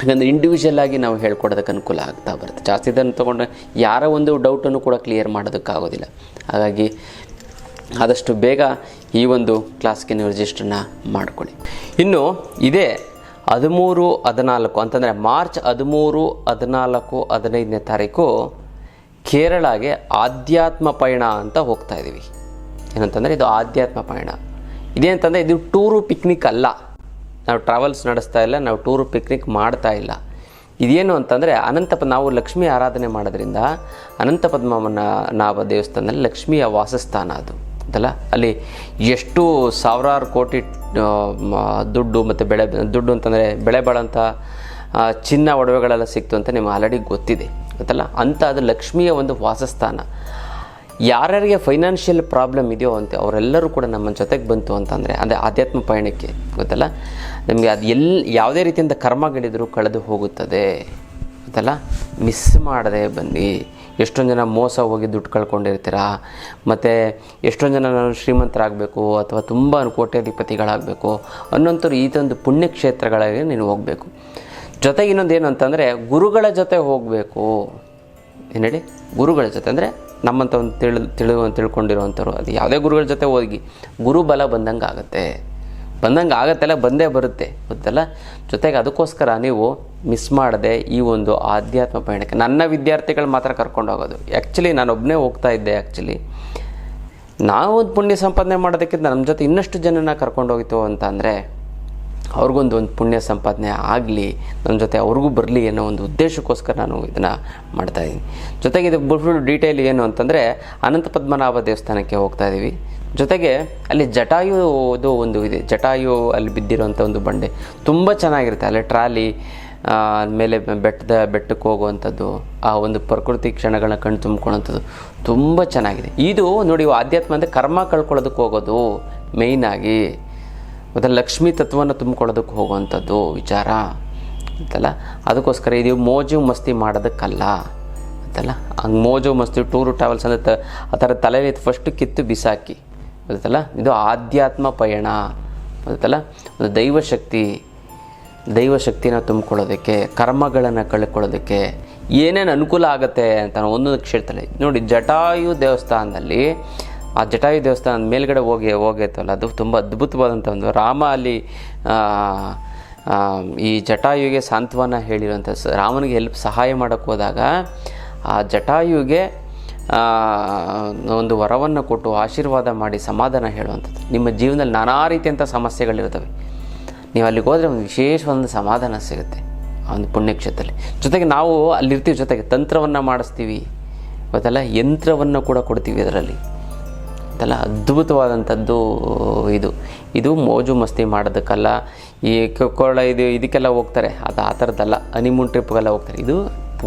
Speaker 1: ಯಾಕಂದರೆ ಇಂಡಿವಿಜುವಲ್ ಆಗಿ ನಾವು ಹೇಳ್ಕೊಡೋದಕ್ಕೆ ಅನುಕೂಲ ಆಗ್ತಾ ಬರುತ್ತೆ. ಜಾಸ್ತಿ ಇದನ್ನು ತೊಗೊಂಡು ಯಾರ ಒಂದು ಡೌಟನ್ನು ಕೂಡ ಕ್ಲಿಯರ್ ಮಾಡೋದಕ್ಕಾಗೋದಿಲ್ಲ. ಹಾಗಾಗಿ ಆದಷ್ಟು ಬೇಗ ಈ ಒಂದು ಕ್ಲಾಸ್ಗೆ ನೀವು ರಿಜಿಸ್ಟ್ರನ್ನ ಮಾಡ್ಕೊಳ್ಳಿ. ಇನ್ನು ಇದೇ ಹದಿಮೂರು, ಹದಿನಾಲ್ಕು ಅಂತಂದರೆ ಮಾರ್ಚ್ ಹದಿಮೂರು, ಹದಿನಾಲ್ಕು, ಹದಿನೈದನೇ ತಾರೀಕು ಕೇರಳಗೆ ಆಧ್ಯಾತ್ಮ ಪಯಣ ಅಂತ ಹೋಗ್ತಾ ಇದ್ದೀವಿ ಏನಂತಂದರೆ ಇದು ಆಧ್ಯಾತ್ಮ ಪಯಣ. ಇದೇನಂತಂದರೆ ಇದು ಟೂರು ಪಿಕ್ನಿಕ್ ಅಲ್ಲ. ನಾವು ಟ್ರಾವೆಲ್ಸ್ ನಡೆಸ್ತಾ ಇಲ್ಲ, ನಾವು ಟೂರು ಪಿಕ್ನಿಕ್ ಮಾಡ್ತಾ ಇಲ್ಲ. ಇದೇನು ಅಂತಂದರೆ ಅನಂತ ನಾವು ಲಕ್ಷ್ಮಿ ಆರಾಧನೆ ಮಾಡೋದ್ರಿಂದ ಅನಂತ ಪದ್ಮನ ನಾಭ ದೇವಸ್ಥಾನದಲ್ಲಿ ಲಕ್ಷ್ಮಿಯ ವಾಸಸ್ಥಾನ ಅದು. ಅದಲ್ಲ ಅಲ್ಲಿ ಎಷ್ಟು ಸಾವಿರಾರು ಕೋಟಿ ದುಡ್ಡು ಮತ್ತು ಬೆಳೆ, ದುಡ್ಡು ಅಂತಂದರೆ ಬೆಳೆ ಬಾಳಂಥ ಚಿನ್ನ ಒಡವೆಗಳೆಲ್ಲ ಸಿಕ್ತು ಅಂತ ನಿಮ್ಗೆ ಆಲ್ರೆಡಿ ಗೊತ್ತಿದೆ, ಗೊತ್ತಲ್ಲ? ಅಂತ ಅದು ಲಕ್ಷ್ಮಿಯ ಒಂದು ವಾಸಸ್ಥಾನ. ಯಾರ್ಯಾರಿಗೆ ಫೈನಾನ್ಷಿಯಲ್ ಪ್ರಾಬ್ಲಮ್ ಇದೆಯೋ ಅಂತ ಅವರೆಲ್ಲರೂ ಕೂಡ ನಮ್ಮ ಜೊತೆಗೆ ಬಂತು ಅಂತಂದರೆ, ಅದೇ ಆಧ್ಯಾತ್ಮ ಪಯಣಕ್ಕೆ, ಗೊತ್ತಲ್ಲ? ನಿಮಗೆ ಅದು ಎಲ್ಲಿ ಯಾವುದೇ ರೀತಿಯಿಂದ ಕರ್ಮಗಳಿದ್ರೂ ಕಳೆದು ಹೋಗುತ್ತದೆ, ಗೊತ್ತಲ್ಲ? ಮಿಸ್ ಮಾಡದೆ ಬನ್ನಿ. ಎಷ್ಟೊಂದು ಜನ ಮೋಸ ಹೋಗಿ ದುಡ್ಡು ಕಳ್ಕೊಂಡಿರ್ತೀರಾ? ಮತ್ತು ಎಷ್ಟೊಂದು ಜನ ನಾನು ಶ್ರೀಮಂತರಾಗಬೇಕು ಅಥವಾ ತುಂಬ ಕೋಟ್ಯಾಧಿಪತಿಗಳಾಗಬೇಕು ಅನ್ನೋಂಥವ್ರು ಪುಣ್ಯ ಪುಣ್ಯಕ್ಷೇತ್ರಗಳಿಗೆ ನೀನು ಹೋಗಬೇಕು. ಜೊತೆಗೆ ಇನ್ನೊಂದು ಏನು ಅಂತಂದರೆ ಗುರುಗಳ ಜೊತೆ ಹೋಗಬೇಕು. ಏನು ಹೇಳಿ? ಗುರುಗಳ ಜೊತೆ ಅಂದರೆ ನಮ್ಮಂಥ ಒಂದು ತಿಳಿ ತಿಳಿ ತಿಳ್ಕೊಂಡಿರೋವಂಥವ್ರು. ಅದು ಯಾವುದೇ ಗುರುಗಳ ಜೊತೆ ಹೋಗಿ ಗುರುಬಲ ಬಂದಂಗೆ ಆಗುತ್ತೆ ಬಂದಂಗೆ ಆಗತ್ತೆಲ್ಲ, ಬಂದೇ ಬರುತ್ತೆ, ಗೊತ್ತಲ್ಲ? ಜೊತೆಗೆ ಅದಕ್ಕೋಸ್ಕರ ನೀವು ಮಿಸ್ ಮಾಡದೆ ಈ ಒಂದು ಆಧ್ಯಾತ್ಮ ಪಯಣಕ್ಕೆ, ನನ್ನ ವಿದ್ಯಾರ್ಥಿಗಳು ಮಾತ್ರ ಕರ್ಕೊಂಡು ಹೋಗೋದು. ಆ್ಯಕ್ಚುಲಿ ನಾನು ಒಬ್ಬನೇ ಹೋಗ್ತಾ ಇದ್ದೆ ಆ್ಯಕ್ಚುಲಿ ನಾವು ಒಂದು ಪುಣ್ಯ ಸಂಪಾದನೆ ಮಾಡೋದಕ್ಕಿಂತ ನಮ್ಮ ಜೊತೆ ಇನ್ನಷ್ಟು ಜನನ ಕರ್ಕೊಂಡು ಹೋಗಿತ್ತು ಅಂತ ಅಂದರೆ ಅವ್ರಿಗೊಂದು ಒಂದು ಪುಣ್ಯ ಸಂಪಾದನೆ ಆಗಲಿ ನನ್ನ ಜೊತೆ ಅವ್ರಿಗೂ ಬರಲಿ ಅನ್ನೋ ಒಂದು ಉದ್ದೇಶಕ್ಕೋಸ್ಕರ ನಾನು ಇದನ್ನು ಮಾಡ್ತಾಯಿದ್ದೀನಿ ಜೊತೆಗೆ ಇದು ಫುಲ್ ಡೀಟೇಲ್ ಏನು ಅಂತಂದರೆ, ಅನಂತ ಪದ್ಮನಾಭ ದೇವಸ್ಥಾನಕ್ಕೆ ಹೋಗ್ತಾ ಇದ್ದೀವಿ ಜೊತೆಗೆ ಅಲ್ಲಿ ಜಟಾಯುದು ಒಂದು ಇದೆ. ಜಟಾಯು ಅಲ್ಲಿ ಬಿದ್ದಿರೋಂಥ ಒಂದು ಬಂಡೆ. ತುಂಬ ಚೆನ್ನಾಗಿರುತ್ತೆ. ಅಲ್ಲಿ ಟ್ರಾಲಿ ಮೇಲೆ ಬೆಟ್ಟದ, ಬೆಟ್ಟಕ್ಕೆ ಹೋಗುವಂಥದ್ದು, ಆ ಒಂದು ಪ್ರಕೃತಿ ಕ್ಷಣಗಳನ್ನ ಕಣ್ಣು ತುಂಬ್ಕೊಳ್ಳೋಂಥದ್ದು ತುಂಬ ಚೆನ್ನಾಗಿದೆ. ಇದು ನೋಡಿ ಆಧ್ಯಾತ್ಮ ಅಂದರೆ ಕರ್ಮ ಕಳ್ಕೊಳ್ಳೋದಕ್ಕೆ ಹೋಗೋದು ಮೇಯ್ನಾಗಿ ಮತ್ತು ಲಕ್ಷ್ಮೀ ತತ್ವವನ್ನು ತುಂಬಿಕೊಳ್ಳೋದಕ್ಕೆ ಹೋಗುವಂಥದ್ದು ವಿಚಾರ. ಅಂತಲ್ಲ ಅದಕ್ಕೋಸ್ಕರ ಇದು ಮೋಜು ಮಸ್ತಿ ಮಾಡೋದಕ್ಕಲ್ಲ. ಅಂತಲ್ಲ ಹಂಗೆ ಮೋಜು ಮಸ್ತಿ, ಟೂರು ಟ್ರಾವೆಲ್ಸ್ ಅಂದರೆ ಆ ಥರ ತಲೆಯಲ್ಲಿ ಫಸ್ಟು ಕಿತ್ತು ಬಿಸಾಕಿ. ಗೊತ್ತಲ್ಲ ಇದು ಆಧ್ಯಾತ್ಮ ಪಯಣ ಗೊತ್ತಲ್ಲ ಒಂದು ದೈವಶಕ್ತಿ ದೈವಶಕ್ತಿನ ತುಂಬಿಕೊಳ್ಳೋದಕ್ಕೆ, ಕರ್ಮಗಳನ್ನು ಕಳ್ಕೊಳ್ಳೋದಕ್ಕೆ ಏನೇನು ಅನುಕೂಲ ಆಗುತ್ತೆ ಅಂತ ಒಂದೊಂದು ಕ್ಷೇತ್ರದಲ್ಲಿ ನೋಡಿ, ಜಟಾಯು ದೇವಸ್ಥಾನದಲ್ಲಿ, ಆ ಜಟಾಯು ದೇವಸ್ಥಾನದ ಮೇಲ್ಗಡೆ ಹೋಗಿ, ಹೋಗೈತಲ್ಲ? ಅದು ತುಂಬ ಅದ್ಭುತವಾದಂಥ ಒಂದು ರಾಮ ಅಲ್ಲಿ ಈ ಜಟಾಯುಗೆ ಸಾಂತ್ವನ ಹೇಳಿರುವಂಥ ರಾಮನಿಗೆ ಹೆಲ್ಪ್ ಸಹಾಯ ಮಾಡೋಕ್ಕೆ ಹೋದಾಗ ಆ ಜಟಾಯುಗೆ ಒಂದು ವರವನ್ನು ಕೊಟ್ಟು ಆಶೀರ್ವಾದ ಮಾಡಿ ಸಮಾಧಾನ ಹೇಳುವಂಥದ್ದು. ನಿಮ್ಮ ಜೀವನದಲ್ಲಿ ನಾನಾ ರೀತಿಯಂಥ ಸಮಸ್ಯೆಗಳಿರ್ತವೆ ನೀವು ಅಲ್ಲಿಗೆ ಹೋದರೆ ಒಂದು ವಿಶೇಷವಾದ ಸಮಾಧಾನ ಸಿಗುತ್ತೆ ಆ ಒಂದು ಪುಣ್ಯಕ್ಷೇತ್ರದಲ್ಲಿ. ಜೊತೆಗೆ ನಾವು ಅಲ್ಲಿರ್ತೀವಿ, ಜೊತೆಗೆ ತಂತ್ರವನ್ನು ಮಾಡಿಸ್ತೀವಿ. ಗೊತ್ತಲ್ಲ, ಯಂತ್ರವನ್ನು ಕೂಡ ಕೊಡ್ತೀವಿ ಅದರಲ್ಲಿ ಅದೆಲ್ಲ ಅದ್ಭುತವಾದಂಥದ್ದು ಇದು. ಇದು ಮೋಜು ಮಸ್ತಿ ಮಾಡೋದಕ್ಕಲ್ಲ, ಈ ಕೊಳ ಇದು ಇದಕ್ಕೆಲ್ಲ ಹೋಗ್ತಾರೆ. ಅದು ಆ ಥರದ್ದಲ್ಲ, ಹನಿಮೂನ್ ಟ್ರಿಪ್ಗೆಲ್ಲ ಹೋಗ್ತಾರೆ. ಇದು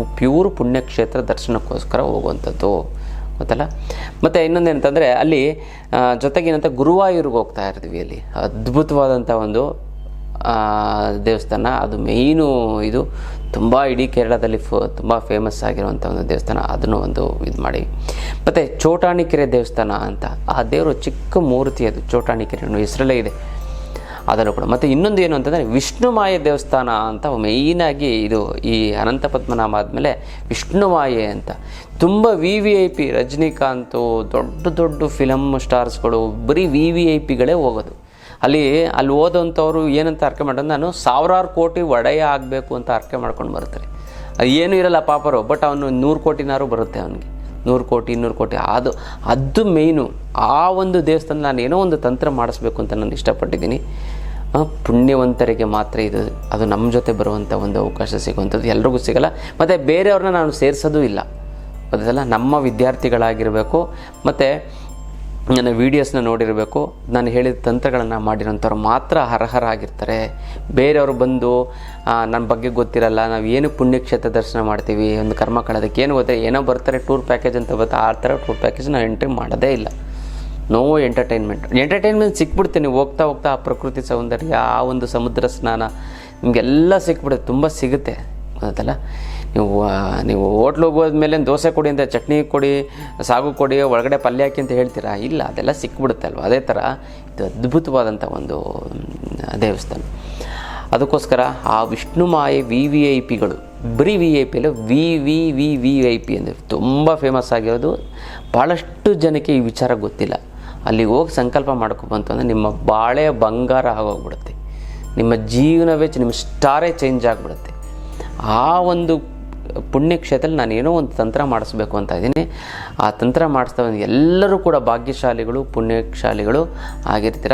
Speaker 1: ಪ್ಯೂರ್ ಪುಣ್ಯಕ್ಷೇತ್ರ ದರ್ಶನಕ್ಕೋಸ್ಕರ ಹೋಗುವಂಥದ್ದು. ಗೊತ್ತಲ್ಲ? ಮತ್ತು ಇನ್ನೊಂದೇನಂತಂದರೆ ಅಲ್ಲಿ ಜೊತೆಗೇನಂತ ಗುರುವಾಯೂರಿಗೆ ಹೋಗ್ತಾ ಇರ್ತೀವಿ ಅಲ್ಲಿ. ಅದ್ಭುತವಾದಂಥ ಒಂದು ದೇವಸ್ಥಾನ. ಅದು ಮೇಯ್ನು ಇದು ತುಂಬ ಇಡೀ ಕೇರಳದಲ್ಲಿ ಫ, ತುಂಬ ಫೇಮಸ್ ಆಗಿರುವಂಥ ಒಂದು ದೇವಸ್ಥಾನ. ಅದನ್ನು ಒಂದು ಇದು ಮಾಡಿ. ಮತ್ತು ಚೋಟಾಣಿಕೆರೆ ದೇವಸ್ಥಾನ ಅಂತ. ಆ ದೇವರು ಚಿಕ್ಕ ಮೂರ್ತಿ ಅದು. ಚೋಟಾಣಿಕೆರೆ. ಹೆಸರಲ್ಲೇ ಇದೆ. ಅದನ್ನು ಕೂಡ. ಮತ್ತು ಇನ್ನೊಂದು ಏನು ಅಂತಂದರೆ, ವಿಷ್ಣುಮಾಯ ದೇವಸ್ಥಾನ ಅಂತ ಮೇಯ್ನಾಗಿ ಇದು ಈ ಅನಂತ ಪದ್ಮನಾಮ ಆದಮೇಲೆ ವಿಷ್ಣುಮಾಯೆ ಅಂತ. ತುಂಬ V V I P Rajinikanth, ದೊಡ್ಡ ದೊಡ್ಡ ಫಿಲಮ್ ಸ್ಟಾರ್ಸ್ಗಳು ಬರೀ ವಿ ವಿ ಐ ಪಿಗಳೇ ಹೋಗೋದು. ಅಲ್ಲಿ ಅಲ್ಲಿ ಓದೋಂಥವ್ರು ಏನಂತ ಅರ್ಕೆ ಮಾಡೋದು ನಾನು ಸಾವಿರಾರು ಕೋಟಿ ಒಡೆಯ ಆಗಬೇಕು ಅಂತ ಅರ್ಕೆ ಮಾಡ್ಕೊಂಡು ಬರ್ತಾರೆ ಏನೂ ಇರಲ್ಲ ಪಾಪರು ಬಟ್ ಅವನು ನೂರು ಕೋಟಿನಾರು ಬರುತ್ತೆ ಅವನಿಗೆ. ನೂರು ಕೋಟಿ, ಇನ್ನೂರು ಕೋಟಿ, ಅದು ಅದು ಮೇಯ್ನು ಆ ಒಂದು ದೇವಸ್ಥಾನ ನಾನು ಏನೋ ಒಂದು ತಂತ್ರ ಮಾಡಿಸ್ಬೇಕು ಅಂತ ನಾನು ಇಷ್ಟಪಟ್ಟಿದ್ದೀನಿ. ಪುಣ್ಯವಂತರಿಗೆ ಮಾತ್ರ ಇದು, ಅದು ನಮ್ಮ ಜೊತೆ ಬರುವಂಥ ಒಂದು ಅವಕಾಶ ಸಿಗುವಂಥದ್ದು. ಎಲ್ರಿಗೂ ಸಿಗಲ್ಲ. ಮತ್ತು ಬೇರೆಯವ್ರನ್ನ ನಾನು ಸೇರಿಸೋದು ಇಲ್ಲ. ಅದೆಲ್ಲ ನಮ್ಮ ವಿದ್ಯಾರ್ಥಿಗಳಾಗಿರಬೇಕು, ಮತ್ತು ನನ್ನ ವೀಡಿಯೋಸ್ನ ನೋಡಿರಬೇಕು, ನಾನು ಹೇಳಿದ ತಂತ್ರಗಳನ್ನು ಮಾಡಿರೋಂಥವ್ರು ಮಾತ್ರ ಅರ್ಹರಾಗಿರ್ತಾರೆ. ಬೇರೆಯವರು ಬಂದು ನನ್ನ ಬಗ್ಗೆ ಗೊತ್ತಿರಲ್ಲ, ನಾವು ಏನು ಪುಣ್ಯಕ್ಷೇತ್ರ ದರ್ಶನ ಮಾಡ್ತೀವಿ, ಒಂದು ಕರ್ಮ ಕಳೋದಕ್ಕೆ ಏನು ಗೊತ್ತಾ ಏನೋ ಬರ್ತಾರೆ ಟೂರ್ ಪ್ಯಾಕೇಜ್ ಅಂತ ಗೊತ್ತಾ, ಆ ಥರ ಟೂರ್ ಪ್ಯಾಕೇಜ್ ನಾವು ಎಂಟ್ರಿ ಮಾಡೋದೇ ಇಲ್ಲ. ನೋ ಎಂಟರ್ಟೈನ್ಮೆಂಟ್ ಎಂಟರ್ಟೈನ್ಮೆಂಟ್ ಸಿಕ್ಬಿಡ್ತೀನಿ ಹೋಗ್ತಾ ಹೋಗ್ತಾ ಆ ಪ್ರಕೃತಿ ಸೌಂದರ್ಯ, ಆ ಒಂದು ಸಮುದ್ರ ಸ್ನಾನ, ನಿಮಗೆಲ್ಲ ಸಿಕ್ಬಿಡುತ್ತೆ. ತುಂಬ ಸಿಗುತ್ತೆ. ಗೊತ್ತಲ್ಲ? ನೀವು ನೀವು ಹೋಟ್ಲ್ ಹೋಗೋದ್ಮೇಲೆ ದೋಸೆ ಕೊಡಿ ಅಂತ, ಚಟ್ನಿ ಕೊಡಿ, ಸಾಗು ಕೊಡಿ, ಒಳಗಡೆ ಪಲ್ಯ ಹಾಕಿ ಅಂತ ಹೇಳ್ತೀರಾ? ಇಲ್ಲ, ಅದೆಲ್ಲ ಸಿಕ್ಬಿಡುತ್ತೆ ಅಲ್ವ? ಅದೇ ಥರ ಇದು ಅದ್ಭುತವಾದಂಥ ಒಂದು ದೇವಸ್ಥಾನ. ಅದಕ್ಕೋಸ್ಕರ ಆ ವಿಷ್ಣು ಮಾಯೆ ವಿ ವಿ ಐ ಪಿಗಳು, ಬರೀ ವಿ ಐ ಪಿ ಅಲ್ಲ, V V V V I P ಅಂದರೆ ತುಂಬ ಫೇಮಸ್ ಆಗಿರೋದು. ಭಾಳಷ್ಟು ಜನಕ್ಕೆ ಈ ವಿಚಾರ ಗೊತ್ತಿಲ್ಲ. ಅಲ್ಲಿಗೆ ಹೋಗಿ ಸಂಕಲ್ಪ ಮಾಡ್ಕೊಬಂತು ಅಂದರೆ ನಿಮ್ಮ ಬಾಳೆ ಬಂಗಾರ ಆಗೋಗ್ಬಿಡುತ್ತೆ. ನಿಮ್ಮ ಜೀವನವೇ ನಿಮ್ಮ ಸ್ಟಾರೇ ಚೇಂಜ್ ಆಗಿಬಿಡುತ್ತೆ. ಆ ಒಂದು ಪುಣ್ಯಕ್ಷೇತ್ರದಲ್ಲಿ ನಾನು ಏನೋ ಒಂದು ತಂತ್ರ ಮಾಡಿಸ್ಬೇಕು ಅಂತ ಇದ್ದೀನಿ. ಆ ತಂತ್ರ ಮಾಡಿಸ್ತಾ ಬಂದು ಎಲ್ಲರೂ ಕೂಡ ಭಾಗ್ಯಶಾಲಿಗಳು ಪುಣ್ಯಶಾಲಿಗಳು ಆಗಿರ್ತೀರ?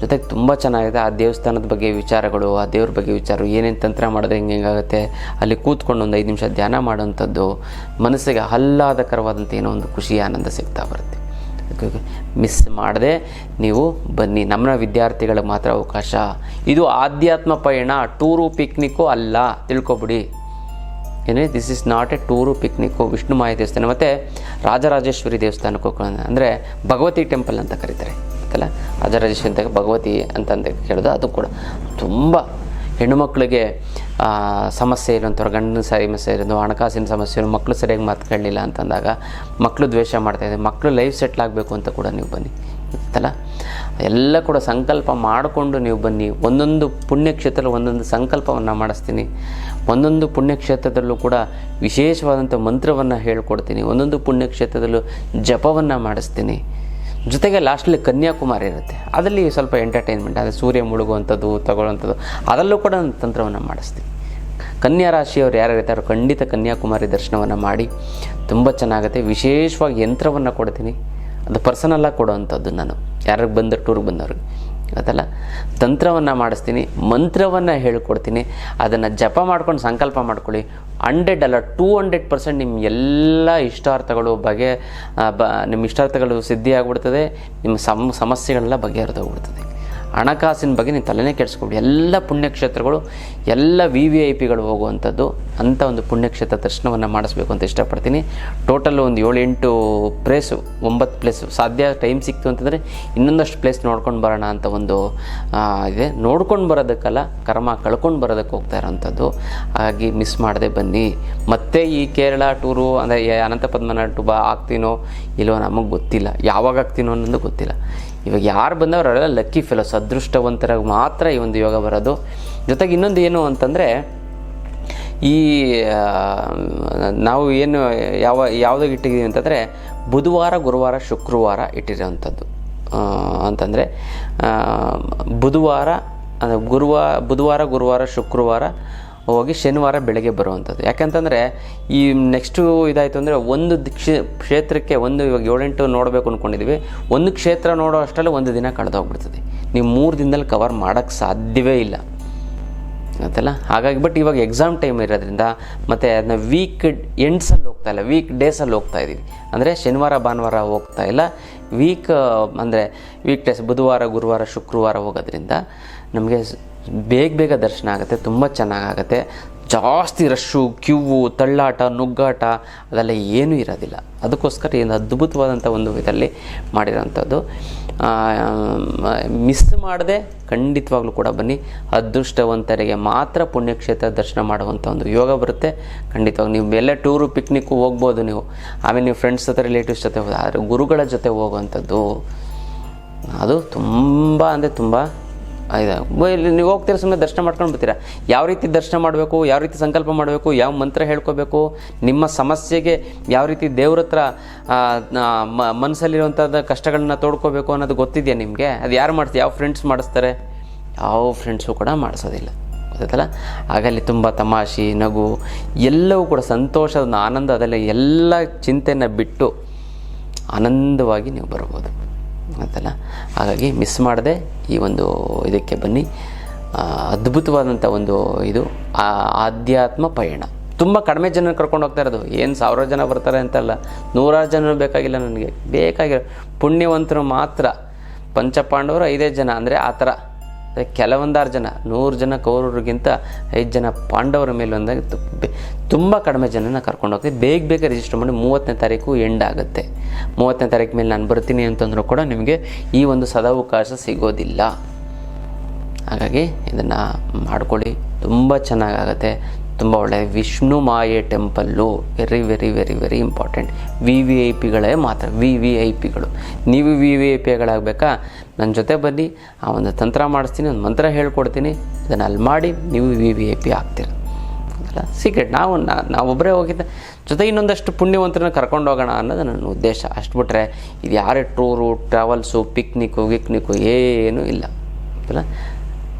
Speaker 1: ಜೊತೆಗೆ ತುಂಬ ಚೆನ್ನಾಗಿದೆ. ಆ ದೇವಸ್ಥಾನದ ಬಗ್ಗೆ ವಿಚಾರಗಳು, ಆ ದೇವ್ರ ಬಗ್ಗೆ ವಿಚಾರ ಏನೇನು ತಂತ್ರ ಮಾಡಿದ್ರೆ ಹೆಂಗೆ ಹೆಂಗಾಗುತ್ತೆ ಅಲ್ಲಿ ಕೂತ್ಕೊಂಡು ಒಂದು ಐದು ನಿಮಿಷ ಧ್ಯಾನ ಮಾಡೋವಂಥದ್ದು, ಮನಸ್ಸಿಗೆ ಆಹ್ಲಾದಕರವಾದಂಥ ಏನೋ ಒಂದು ಖುಷಿ, ಆನಂದ ಸಿಗ್ತಾ ಬರುತ್ತೆ. ಮಿಸ್ ಮಾಡದೆ, ನೀವು ಬನ್ನಿ. ನಮ್ಮ ವಿದ್ಯಾರ್ಥಿಗಳಿಗೆ ಮಾತ್ರ ಅವಕಾಶ. ಇದು ಆಧ್ಯಾತ್ಮ ಪಯಣ ಟೂರು ಪಿಕ್ನಿಕ್ಕು ಅಲ್ಲ. ತಿಳ್ಕೊಬಿಡಿ. ಏನೇ this is not a tour picnic Vishnu Maya ದೇವಸ್ಥಾನ, ಮತ್ತು ರಾಜರಾಜೇಶ್ವರಿ ದೇವಸ್ಥಾನಕ್ಕೂ ಅಂದರೆ ಭಗವತಿ ಟೆಂಪಲ್ ಅಂತ ಕರೀತಾರೆ. ಗೊತ್ತಲ್ಲ? ರಾಜರಾಜೇಶ್ವರಿ ಅಂತ, ಭಗವತಿ ಅಂತಂದು ಕೇಳೋದು ಅದು ಕೂಡ ತುಂಬ ಹೆಣ್ಣುಮಕ್ಳಿಗೆ ಸಮಸ್ಯೆ ಇರುವಂಥವ್ರು ಗಂಡನ ಸಮಸ್ಯೆ ಇರೋದು ಹಣಕಾಸಿನ ಸಮಸ್ಯೆ ಇರೋ ಮಕ್ಕಳು ಸರಿಯಾಗಿ ಮಾತುಕೊಳ್ಳಿಲ್ಲ ಅಂತಂದಾಗ ಮಕ್ಕಳು ದ್ವೇಷ ಮಾಡ್ತಾಯಿದ್ದಾರೆ ಮಕ್ಕಳು ಲೈಫ್ ಸೆಟ್ಲ್ ಆಗಬೇಕು ಅಂತ ಕೂಡ ನೀವು ಬನ್ನಿ. ಇತ್ತಲ್ಲ? ಎಲ್ಲ ಕೂಡ ಸಂಕಲ್ಪ ಮಾಡಿಕೊಂಡು ನೀವು ಬನ್ನಿ. ಒಂದೊಂದು ಪುಣ್ಯಕ್ಷೇತ್ರದಲ್ಲಿ ಒಂದೊಂದು ಸಂಕಲ್ಪವನ್ನು ಮಾಡಿಸ್ತೀನಿ. ಒಂದೊಂದು ಪುಣ್ಯಕ್ಷೇತ್ರದಲ್ಲೂ ಕೂಡ ವಿಶೇಷವಾದಂಥ ಮಂತ್ರವನ್ನು ಹೇಳ್ಕೊಡ್ತೀನಿ. ಒಂದೊಂದು ಪುಣ್ಯಕ್ಷೇತ್ರದಲ್ಲೂ ಜಪವನ್ನು ಮಾಡಿಸ್ತೀನಿ. ಜೊತೆಗೆ ಲಾಸ್ಟಲ್ಲಿ ಕನ್ಯಾಕುಮಾರಿ ಇರುತ್ತೆ. ಅದರಲ್ಲಿ ಸ್ವಲ್ಪ ಎಂಟರ್ಟೈನ್ಮೆಂಟ್ ಅಂದರೆ ಸೂರ್ಯ ಮುಳುಗುವಂಥದ್ದು, ತಗೊಳ್ಳುವಂಥದ್ದು, ಅದರಲ್ಲೂ ಕೂಡ ಒಂದು ತಂತ್ರವನ್ನು ಮಾಡಿಸ್ತೀನಿ ಕನ್ಯಾ ರಾಶಿಯವರು ಯಾರು ಇರ್ತಾರೋ ಖಂಡಿತ ಕನ್ಯಾಕುಮಾರಿ ದರ್ಶನವನ್ನು ಮಾಡಿ ತುಂಬ ಚೆನ್ನಾಗುತ್ತೆ. ವಿಶೇಷವಾಗಿ ಯಂತ್ರವನ್ನು ಕೊಡ್ತೀನಿ. ಅದು ಪರ್ಸನಲ್ಲಾಗಿ ಕೊಡೋವಂಥದ್ದು ನಾನು. ಯಾರಿಗೆ ಬಂದ ಟೂರ್ಗೆ ಬಂದವ್ರಿಗೆ. ಅದಲ್ಲ ತಂತ್ರವನ್ನು ಮಾಡಿಸ್ತೀನಿ, ಮಂತ್ರವನ್ನು ಹೇಳ್ಕೊಡ್ತೀನಿ, ಅದನ್ನು ಜಪ ಮಾಡ್ಕೊಂಡು ಸಂಕಲ್ಪ ಮಾಡ್ಕೊಳ್ಳಿ. ಹಂಡ್ರೆಡ್ ಅಲ್ಲ, ಟೂ ಹಂಡ್ರೆಡ್ ಪರ್ಸೆಂಟ್ ನಿಮ್ಮ ಎಲ್ಲ ಇಷ್ಟಾರ್ಥಗಳು ಬಗೆ ಬ ನಿಮ್ಮ ಇಷ್ಟಾರ್ಥಗಳು ಸಿದ್ಧಿಯಾಗ್ಬಿಡ್ತದೆ, ನಿಮ್ಮ ಸಮ, ಸಮಸ್ಯೆಗಳೆಲ್ಲ ಬಗೆಹರಿದೋಗ್ಬಿಡ್ತದೆ. ಹಣಕಾಸಿನ ಬಗ್ಗೆ ನೀವು ತಲೆನೇ ಕೆಡಿಸ್ಕೊಬಿಡಿ. ಎಲ್ಲ ಪುಣ್ಯಕ್ಷೇತ್ರಗಳು, ಎಲ್ಲ ವಿ ವಿ ಐ ಪಿಗಳು ಹೋಗುವಂಥದ್ದು, ಅಂಥ ಒಂದು ಪುಣ್ಯಕ್ಷೇತ್ರ ದರ್ಶನವನ್ನು ಮಾಡಿಸ್ಬೇಕು ಅಂತ ಇಷ್ಟಪಡ್ತೀನಿ. ಟೋಟಲ್ ಒಂದು ಏಳೆಂಟು ಪ್ಲೇಸು ಒಂಬತ್ತು ಪ್ಲೇಸು ಸಾಧ್ಯ ಟೈಮ್ ಸಿಕ್ತು ಅಂತಂದರೆ ಇನ್ನೊಂದಷ್ಟು ಪ್ಲೇಸ್ ನೋಡ್ಕೊಂಡು ಬರೋಣ ಅಂತ ಒಂದು ಇದೆ. ನೋಡ್ಕೊಂಡು ಬರೋದಕ್ಕಲ್ಲ, ಕರ್ಮ ಕಳ್ಕೊಂಡು ಬರೋದಕ್ಕೆ ಹೋಗ್ತಾ ಇರೋವಂಥದ್ದು ಹಾಗಾಗಿ ಮಿಸ್ ಮಾಡದೆ ಬನ್ನಿ. ಮತ್ತೆ ಈ ಕೇರಳ ಟೂರು ಅಂದರೆ ಅನಂತ ಪದ್ಮನಾಭ ಟೂಬ ಆಗ್ತೀನೋ ಇಲ್ಲವೋ ನಮಗೆ ಗೊತ್ತಿಲ್ಲ. ಯಾವಾಗ ಆಗ್ತೀನೋ ಅನ್ನೋದು ಗೊತ್ತಿಲ್ಲ. ಇವಾಗ ಯಾರು ಬಂದವರು ಅವರೆಲ್ಲ ಲಕ್ಕಿ ಫೆಲೋಸ್ ಅದೃಷ್ಟವಂತರಾಗಿ ಮಾತ್ರ ಈ ಒಂದು ಯೋಗ ಬರೋದು. ಜೊತೆಗೆ ಇನ್ನೊಂದು ಏನು ಅಂತಂದರೆ, ಈ ನಾವು ಏನು ಯಾವ ಯಾವುದಾಗ ಇಟ್ಟಿದ್ದೀವಿ ಅಂತಂದರೆ, ಬುಧವಾರ, ಗುರುವಾರ, ಶುಕ್ರವಾರ ಇಟ್ಟಿರೋವಂಥದ್ದು. ಅಂತಂದರೆ ಬುಧವಾರ, ಅಂದರೆ ಗುರುವಾರ ಬುಧವಾರ, ಗುರುವಾರ, ಶುಕ್ರವಾರ ಹೋಗಿ ಶನಿವಾರ ಬೆಳಗ್ಗೆ ಬರುವಂಥದ್ದು. ಯಾಕಂತಂದರೆ ಈ ನೆಕ್ಸ್ಟು ಇದಾಯಿತು ಅಂದರೆ ಒಂದು ಕ್ಷೇ, ಕ್ಷೇತ್ರಕ್ಕೆ ಒಂದು ಇವಾಗ ಏಳೆಂಟು ನೋಡಬೇಕು ಅಂದ್ಕೊಂಡಿದ್ದೀವಿ ಒಂದು ಕ್ಷೇತ್ರ ನೋಡೋ ಅಷ್ಟರಲ್ಲಿ ಒಂದು ದಿನ ಕಳೆದೋಗ್ಬಿಡ್ತದೆ. ನೀವು ಮೂರು ದಿನದಲ್ಲಿ ಕವರ್ ಮಾಡೋಕ್ಕೆ ಸಾಧ್ಯವೇ ಇಲ್ಲ. ಗೊತ್ತಲ್ಲ? ಹಾಗಾಗಿ ಬಟ್ ಇವಾಗ ಎಕ್ಸಾಮ್ ಟೈಮ್ ಇರೋದ್ರಿಂದ ಮತ್ತು ಅದನ್ನ ವೀಕ್ ಎಂಡ್ಸಲ್ಲಿ ಹೋಗ್ತಾ ಇಲ್ಲ. ವೀಕ್ ಡೇಸಲ್ಲಿ ಹೋಗ್ತಾ ಇದ್ದೀವಿ ಅಂದರೆ ಶನಿವಾರ, ಭಾನುವಾರ ಹೋಗ್ತಾ ಇಲ್ಲ. ವೀಕ್ ಅಂದರೆ ವೀಕ್ ಡೇಸ್ ಬುಧವಾರ, ಗುರುವಾರ, ಶುಕ್ರವಾರ ಹೋಗೋದ್ರಿಂದ ನಮಗೆ ಬೇಗ ಬೇಗ ದರ್ಶನ ಆಗುತ್ತೆ, ತುಂಬ ಚೆನ್ನಾಗಾಗುತ್ತೆ ಜಾಸ್ತಿ ರಶ್ಶು, ಕ್ಯೂವು, ತಳ್ಳಾಟ, ನುಗ್ಗಾಟ, ಅದೆಲ್ಲ ಏನೂ ಇರೋದಿಲ್ಲ. ಅದಕ್ಕೋಸ್ಕರ ಏನು ಅದ್ಭುತವಾದಂಥ ಒಂದು ಇದರಲ್ಲಿ ಮಾಡಿರೋಂಥದ್ದು. ಮಿಸ್ ಮಾಡದೆ ಖಂಡಿತವಾಗ್ಲೂ ಕೂಡ ಬನ್ನಿ. ಅದೃಷ್ಟವಂತರಿಗೆ ಮಾತ್ರ ಪುಣ್ಯಕ್ಷೇತ್ರ ದರ್ಶನ ಮಾಡುವಂಥ ಒಂದು ಯೋಗ ಬರುತ್ತೆ. ಖಂಡಿತವಾಗಿ ನೀವು ಎಲ್ಲ ಟೂರು, ಪಿಕ್ನಿಕ್ಕು ಹೋಗ್ಬೋದು ನೀವು. ಆಮೇಲೆ ನೀವು ಫ್ರೆಂಡ್ಸ್ ಜೊತೆ ರಿಲೇಟಿವ್ಸ್ ಜೊತೆ ಹೋದ ಆದರೆ ಗುರುಗಳ ಜೊತೆ ಹೋಗುವಂಥದ್ದು, ಅದು ತುಂಬ ಅಂದರೆ ತುಂಬ ಇದೆ ನೀವು ಹೋಗ್ತೀರ ಸುಮ್ಮನೆ ದರ್ಶನ ಮಾಡ್ಕೊಂಡು ಬರ್ತೀರಾ ಯಾವ ರೀತಿ ದರ್ಶನ ಮಾಡಬೇಕು, ಯಾವ ರೀತಿ ಸಂಕಲ್ಪ ಮಾಡಬೇಕು, ಯಾವ ಮಂತ್ರ ಹೇಳ್ಕೋಬೇಕು, ನಿಮ್ಮ ಸಮಸ್ಯೆಗೆ ಯಾವ ರೀತಿ ದೇವ್ರ ಹತ್ರ ಮನಸ್ಸಲ್ಲಿರುವಂಥದ್ದು ಕಷ್ಟಗಳನ್ನ ತೋಡ್ಕೋಬೇಕು ಅನ್ನೋದು ಗೊತ್ತಿದೆಯಾ ನಿಮಗೆ? ಅದು ಯಾರು ಮಾಡ್ತೀವಿ ಯಾವ ಫ್ರೆಂಡ್ಸ್ ಮಾಡಿಸ್ತಾರೆ? ಯಾವ ಫ್ರೆಂಡ್ಸು ಕೂಡ ಮಾಡಿಸೋದಿಲ್ಲ. ಗೊತ್ತಾಯ್ತಲ್ಲ? ಅಲ್ಲಿ ತುಂಬ ತಮಾಷೆ, ನಗು, ಎಲ್ಲವೂ ಕೂಡ ಸಂತೋಷದ ಆನಂದ, ಅದೆಲ್ಲ ಎಲ್ಲ ಚಿಂತೆಯನ್ನು ಬಿಟ್ಟು ಆನಂದವಾಗಿ ನೀವು ಬರ್ಬೋದು. ಆಯ್ತಲ್ಲ ಹಾಗಾಗಿ ಮಿಸ್ ಮಾಡದೆ ಈ ಒಂದು ಇದಕ್ಕೆ ಬನ್ನಿ. ಅದ್ಭುತವಾದಂಥ ಒಂದು ಇದು ಆಧ್ಯಾತ್ಮ ಪಯಣ. ತುಂಬ ಕಡಿಮೆ ಜನ ಕರ್ಕೊಂಡು ಹೋಗ್ತಾ ಇರೋದು. ಏನು ಸಾವಿರ ಜನ ಬರ್ತಾರೆ ಅಂತಲ್ಲ. ನೂರಾರು ಜನ ಬೇಕಾಗಿಲ್ಲ ನನಗೆ. ಬೇಕಾಗಿರೋ ಪುಣ್ಯವಂತರು ಮಾತ್ರ. ಪಂಚಪಾಂಡವರು ಐದೇ ಜನ. ಅಂದರೆ ಆ ಥರ ಕೆಲವೊಂದಾರು ಜನ, ನೂರು ಜನ ಕೌರವರಿಗಿಂತ ಐದು ಜನ ಪಾಂಡವರ ಮೇಲೆ ಒಂದಾಗಿ ತುಂಬ ಕಡಿಮೆ ಜನನ ಕರ್ಕೊಂಡು ಹೋಗ್ತೀವಿ. ಬೇಗ ಬೇಗ ರಿಜಿಸ್ಟರ್ ಮಾಡಿ ಮೂವತ್ತನೇ ತಾರೀಕು ಎಂಡ್ ಆಗುತ್ತೆ. ಮೂವತ್ತನೇ ತಾರೀಕು ಮೇಲೆ ನಾನು ಬರ್ತೀನಿ ಅಂತಂದ್ರೂ ಕೂಡ ನಿಮಗೆ ಈ ಒಂದು ಸದಾವಕಾಶ ಸಿಗೋದಿಲ್ಲ. ಹಾಗಾಗಿ ಇದನ್ನು ಮಾಡ್ಕೊಳ್ಳಿ. ತುಂಬ ಚೆನ್ನಾಗಾಗತ್ತೆ. ತುಂಬ ಒಳ್ಳೆಯ Vishnu Maya temple. Very very very very important V V I ಪಿಗಳೇ ಮಾತ್ರ ವಿ ವಿ ಐ ಪಿಗಳು ನೀವು ವಿ ವಿ ಐ ಪಿಗಳಾಗಬೇಕಾ ನನ್ನ ಜೊತೆ ಬನ್ನಿ, ಆ ಒಂದು ತಂತ್ರ ಮಾಡಿಸ್ತೀನಿ, ಒಂದು ಮಂತ್ರ ಹೇಳ್ಕೊಡ್ತೀನಿ. ಇದನ್ನು ಅಲ್ಲಿ ಮಾಡಿ ನೀವು ವಿ ವಿ ಐ ಪಿ ಆಗ್ತೀರ. ಅಲ್ಲ ಸೀಕ್ರೆಟ್ ನಾವು ನಾವೊಬ್ಬರೇ ಹೋಗಿದ್ದೆ. ಜೊತೆ ಇನ್ನೊಂದಷ್ಟು ಪುಣ್ಯವಂತರನ್ನ ಕರ್ಕೊಂಡು ಹೋಗೋಣ ಅನ್ನೋದು ನನ್ನ ಉದ್ದೇಶ. ಅಷ್ಟು ಬಿಟ್ಟರೆ ಇದು ಯಾರೇ ಟೂರು ಟ್ರಾವೆಲ್ಸು ಪಿಕ್ನಿಕ್ಕು ಗಿಕ್ನಿಕ್ಕು ಏನೂ ಇಲ್ಲ. ಅಲ್ಲ,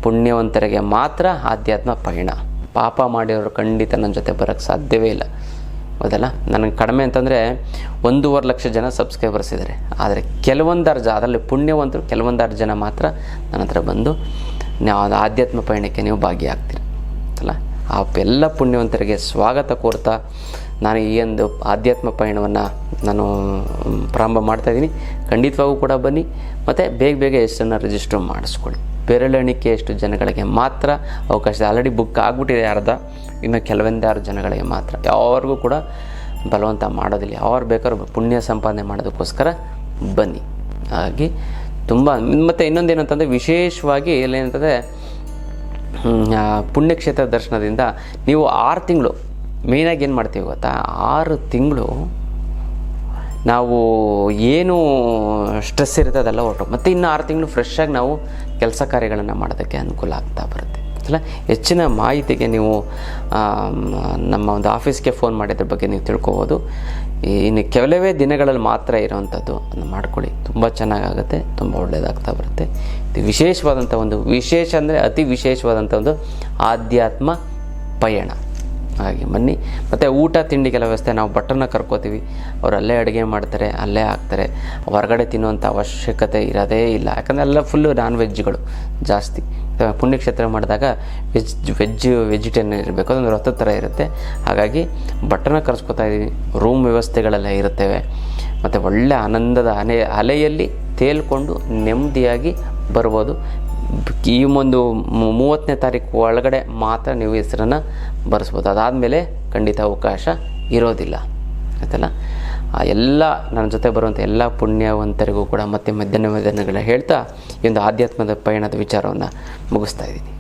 Speaker 1: ಪುಣ್ಯವಂತರಿಗೆ ಮಾತ್ರ ಆಧ್ಯಾತ್ಮ ಪಯಣ ಪಾಪ ಮಾಡಿರೋರು ಖಂಡಿತ ನನ್ನ ಜೊತೆ ಬರೋಕ್ಕೆ ಸಾಧ್ಯವೇ ಇಲ್ಲ. ಹೌದಲ್ಲ? ನನಗೆ ಕಡಿಮೆ ಅಂತಂದರೆ ಒಂದೂವರೆ ಲಕ್ಷ ಜನ ಸಬ್ಸ್ಕ್ರೈಬರ್ಸ್ ಇದ್ದಾರೆ ಆದರೆ ಕೆಲವೊಂದಾರು ಜ ಅದರಲ್ಲಿ ಪುಣ್ಯವಂತರು ಕೆಲವೊಂದಾರು ಜನ ಮಾತ್ರ ನನ್ನ ಹತ್ರ ಬಂದು ನಾವು ಆಧ್ಯಾತ್ಮ ಪಯಣಕ್ಕೆ ನೀವು ಭಾಗಿಯಾಗ್ತೀರಿ. ಅಲ್ಲ ಆ ಎಲ್ಲ ಪುಣ್ಯವಂತರಿಗೆ ಸ್ವಾಗತ ಕೋರ್ತಾ ನಾನು ಈ ಒಂದು ಆಧ್ಯಾತ್ಮ ಪಯಣವನ್ನು ನಾನು ಪ್ರಾರಂಭ ಪ್ರಾರಂಭ ಮಾಡ್ತಾಯಿದ್ದೀನಿ ಖಂಡಿತವಾಗೂ ಕೂಡ ಬನ್ನಿ. ಮತ್ತು ಬೇಗ ಬೇಗ ಎಷ್ಟನ್ನು ರಿಜಿಸ್ಟರ್ ಮಾಡಿಸ್ಕೊಳ್ಳಿ. ಬೆರಳೆಣಿಕೆ ಎಷ್ಟು ಜನಗಳಿಗೆ ಮಾತ್ರ ಅವಕಾಶ ಆಲ್ರೆಡಿ ಬುಕ್ ಆಗಿಬಿಟ್ಟಿದೆ ಅರ್ಧ ಇನ್ನು ಕೆಲವೊಂದಾರು ಜನಗಳಿಗೆ ಮಾತ್ರ. ಯಾವ್ರಿಗೂ ಕೂಡ ಬಲವಂತ ಮಾಡೋದಿಲ್ಲ. ಯಾವ್ರು ಬೇಕಾದ್ರೂ ಪುಣ್ಯ ಸಂಪಾದನೆ ಮಾಡೋದಕ್ಕೋಸ್ಕರ ಬನ್ನಿ. ಹಾಗಾಗಿ ತುಂಬ ಮತ್ತು ಇನ್ನೊಂದು ಏನಂತಂದರೆ ವಿಶೇಷವಾಗಿ ಆ, ಪುಣ್ಯಕ್ಷೇತ್ರ ದರ್ಶನದಿಂದ ನೀವು ಆರು ತಿಂಗಳು ಮೇಯ್ನಾಗಿ ಏನು ಮಾಡ್ತೀವಿ ಗೊತ್ತಾ? ಆರು ತಿಂಗಳು ನಾವು ಏನು ಸ್ಟ್ರೆಸ್ ಇರುತ್ತೆ ಅದೆಲ್ಲ ಹೊರಟು. ಮತ್ತು ಇನ್ನು ಆರು ತಿಂಗಳು ಫ್ರೆಶ್ಶಾಗಿ ನಾವು ಕೆಲಸ ಕಾರ್ಯಗಳನ್ನು ಮಾಡೋದಕ್ಕೆ ಅನುಕೂಲ ಆಗ್ತಾ ಬರುತ್ತೆ. ಅಲ್ಲ, ಹೆಚ್ಚಿನ ಮಾಹಿತಿಗೆ ನೀವು ನಮ್ಮ ಒಂದು ಆಫೀಸ್ಗೆ ಫೋನ್ ಮಾಡಿದ್ರ ಬಗ್ಗೆ ನೀವು ತಿಳ್ಕೊಬೋದು. ಇನ್ನು ಕೆಲವೇ ದಿನಗಳಲ್ಲಿ ಮಾತ್ರ ಇರೋವಂಥದ್ದು ಅದನ್ನು ಮಾಡ್ಕೊಳ್ಳಿ. ತುಂಬ ಚೆನ್ನಾಗಾಗುತ್ತೆ, ತುಂಬ ಒಳ್ಳೆಯದಾಗ್ತಾ ಬರುತ್ತೆ. ಇದು ವಿಶೇಷವಾದಂಥ ಒಂದು ವಿಶೇಷ ಅಂದರೆ ಅತಿ ವಿಶೇಷವಾದಂಥ ಒಂದು ಆಧ್ಯಾತ್ಮ ಪಯಣ. ಹಾಗೆ ಬನ್ನಿ. ಮತ್ತು ಊಟ ತಿಂಡಿಗೆಲ್ಲ ವ್ಯವಸ್ಥೆ ನಾವು ಭಟ್ರನ್ನ ಕರ್ಕೋತೀವಿ. ಅವ್ರು ಅಲ್ಲೇ ಅಡುಗೆ ಮಾಡ್ತಾರೆ, ಅಲ್ಲೇ ಹಾಕ್ತಾರೆ. ಹೊರಗಡೆ ತಿನ್ನುವಂಥ ಅವಶ್ಯಕತೆ ಇರೋದೇ ಇಲ್ಲ. ಯಾಕಂದರೆ ಎಲ್ಲ ಫುಲ್ಲು ನಾನ್ ವೆಜ್ಗಳು ಜಾಸ್ತಿ. ಪುಣ್ಯಕ್ಷೇತ್ರ ಮಾಡಿದಾಗ ವೆಜ್ ವೆಜ್ ವೆಜಿಟೇರಿಯನ್ ಇರಬೇಕು. ಅದೊಂದು ವ್ರತ ಥರ ಇರುತ್ತೆ. ಹಾಗಾಗಿ ಭಟ್ರನ್ನ ಕರೆಸ್ಕೊತಾ ಇದ್ದೀವಿ. ರೂಮ್ ವ್ಯವಸ್ಥೆಗಳೆಲ್ಲ ಇರುತ್ತವೆ. ಮತ್ತು ಒಳ್ಳೆ ಆನಂದದ ಅನೆ ಅಲೆಯಲ್ಲಿ ತೇಲ್ಕೊಂಡು ನೆಮ್ಮದಿಯಾಗಿ ಬರ್ಬೋದು. ಈ ಒಂದು ಮೂವತ್ತನೇ ತಾರೀಕು ಒಳಗಡೆ ಮಾತ್ರ ನೀವು ಹೆಸರನ್ನು ಬರೆಸ್ಬೋದು. ಅದಾದಮೇಲೆ ಖಂಡಿತ ಅವಕಾಶ ಇರೋದಿಲ್ಲ. ಆಯ್ತಲ್ಲ? ಆ ಎಲ್ಲ ನನ್ನ ಜೊತೆ ಬರುವಂಥ ಎಲ್ಲ ಪುಣ್ಯವಂತರಿಗೂ ಕೂಡ ಮತ್ತೆ ಮಧ್ಯಾಹ್ನ ಮಧ್ಯಾಹ್ನಗಳ ಹೇಳ್ತಾ ಈ ಒಂದು ಆಧ್ಯಾತ್ಮದ ಪಯಣದ ವಿಚಾರವನ್ನು ಮುಗಿಸ್ತಾ ಇದ್ದೀನಿ.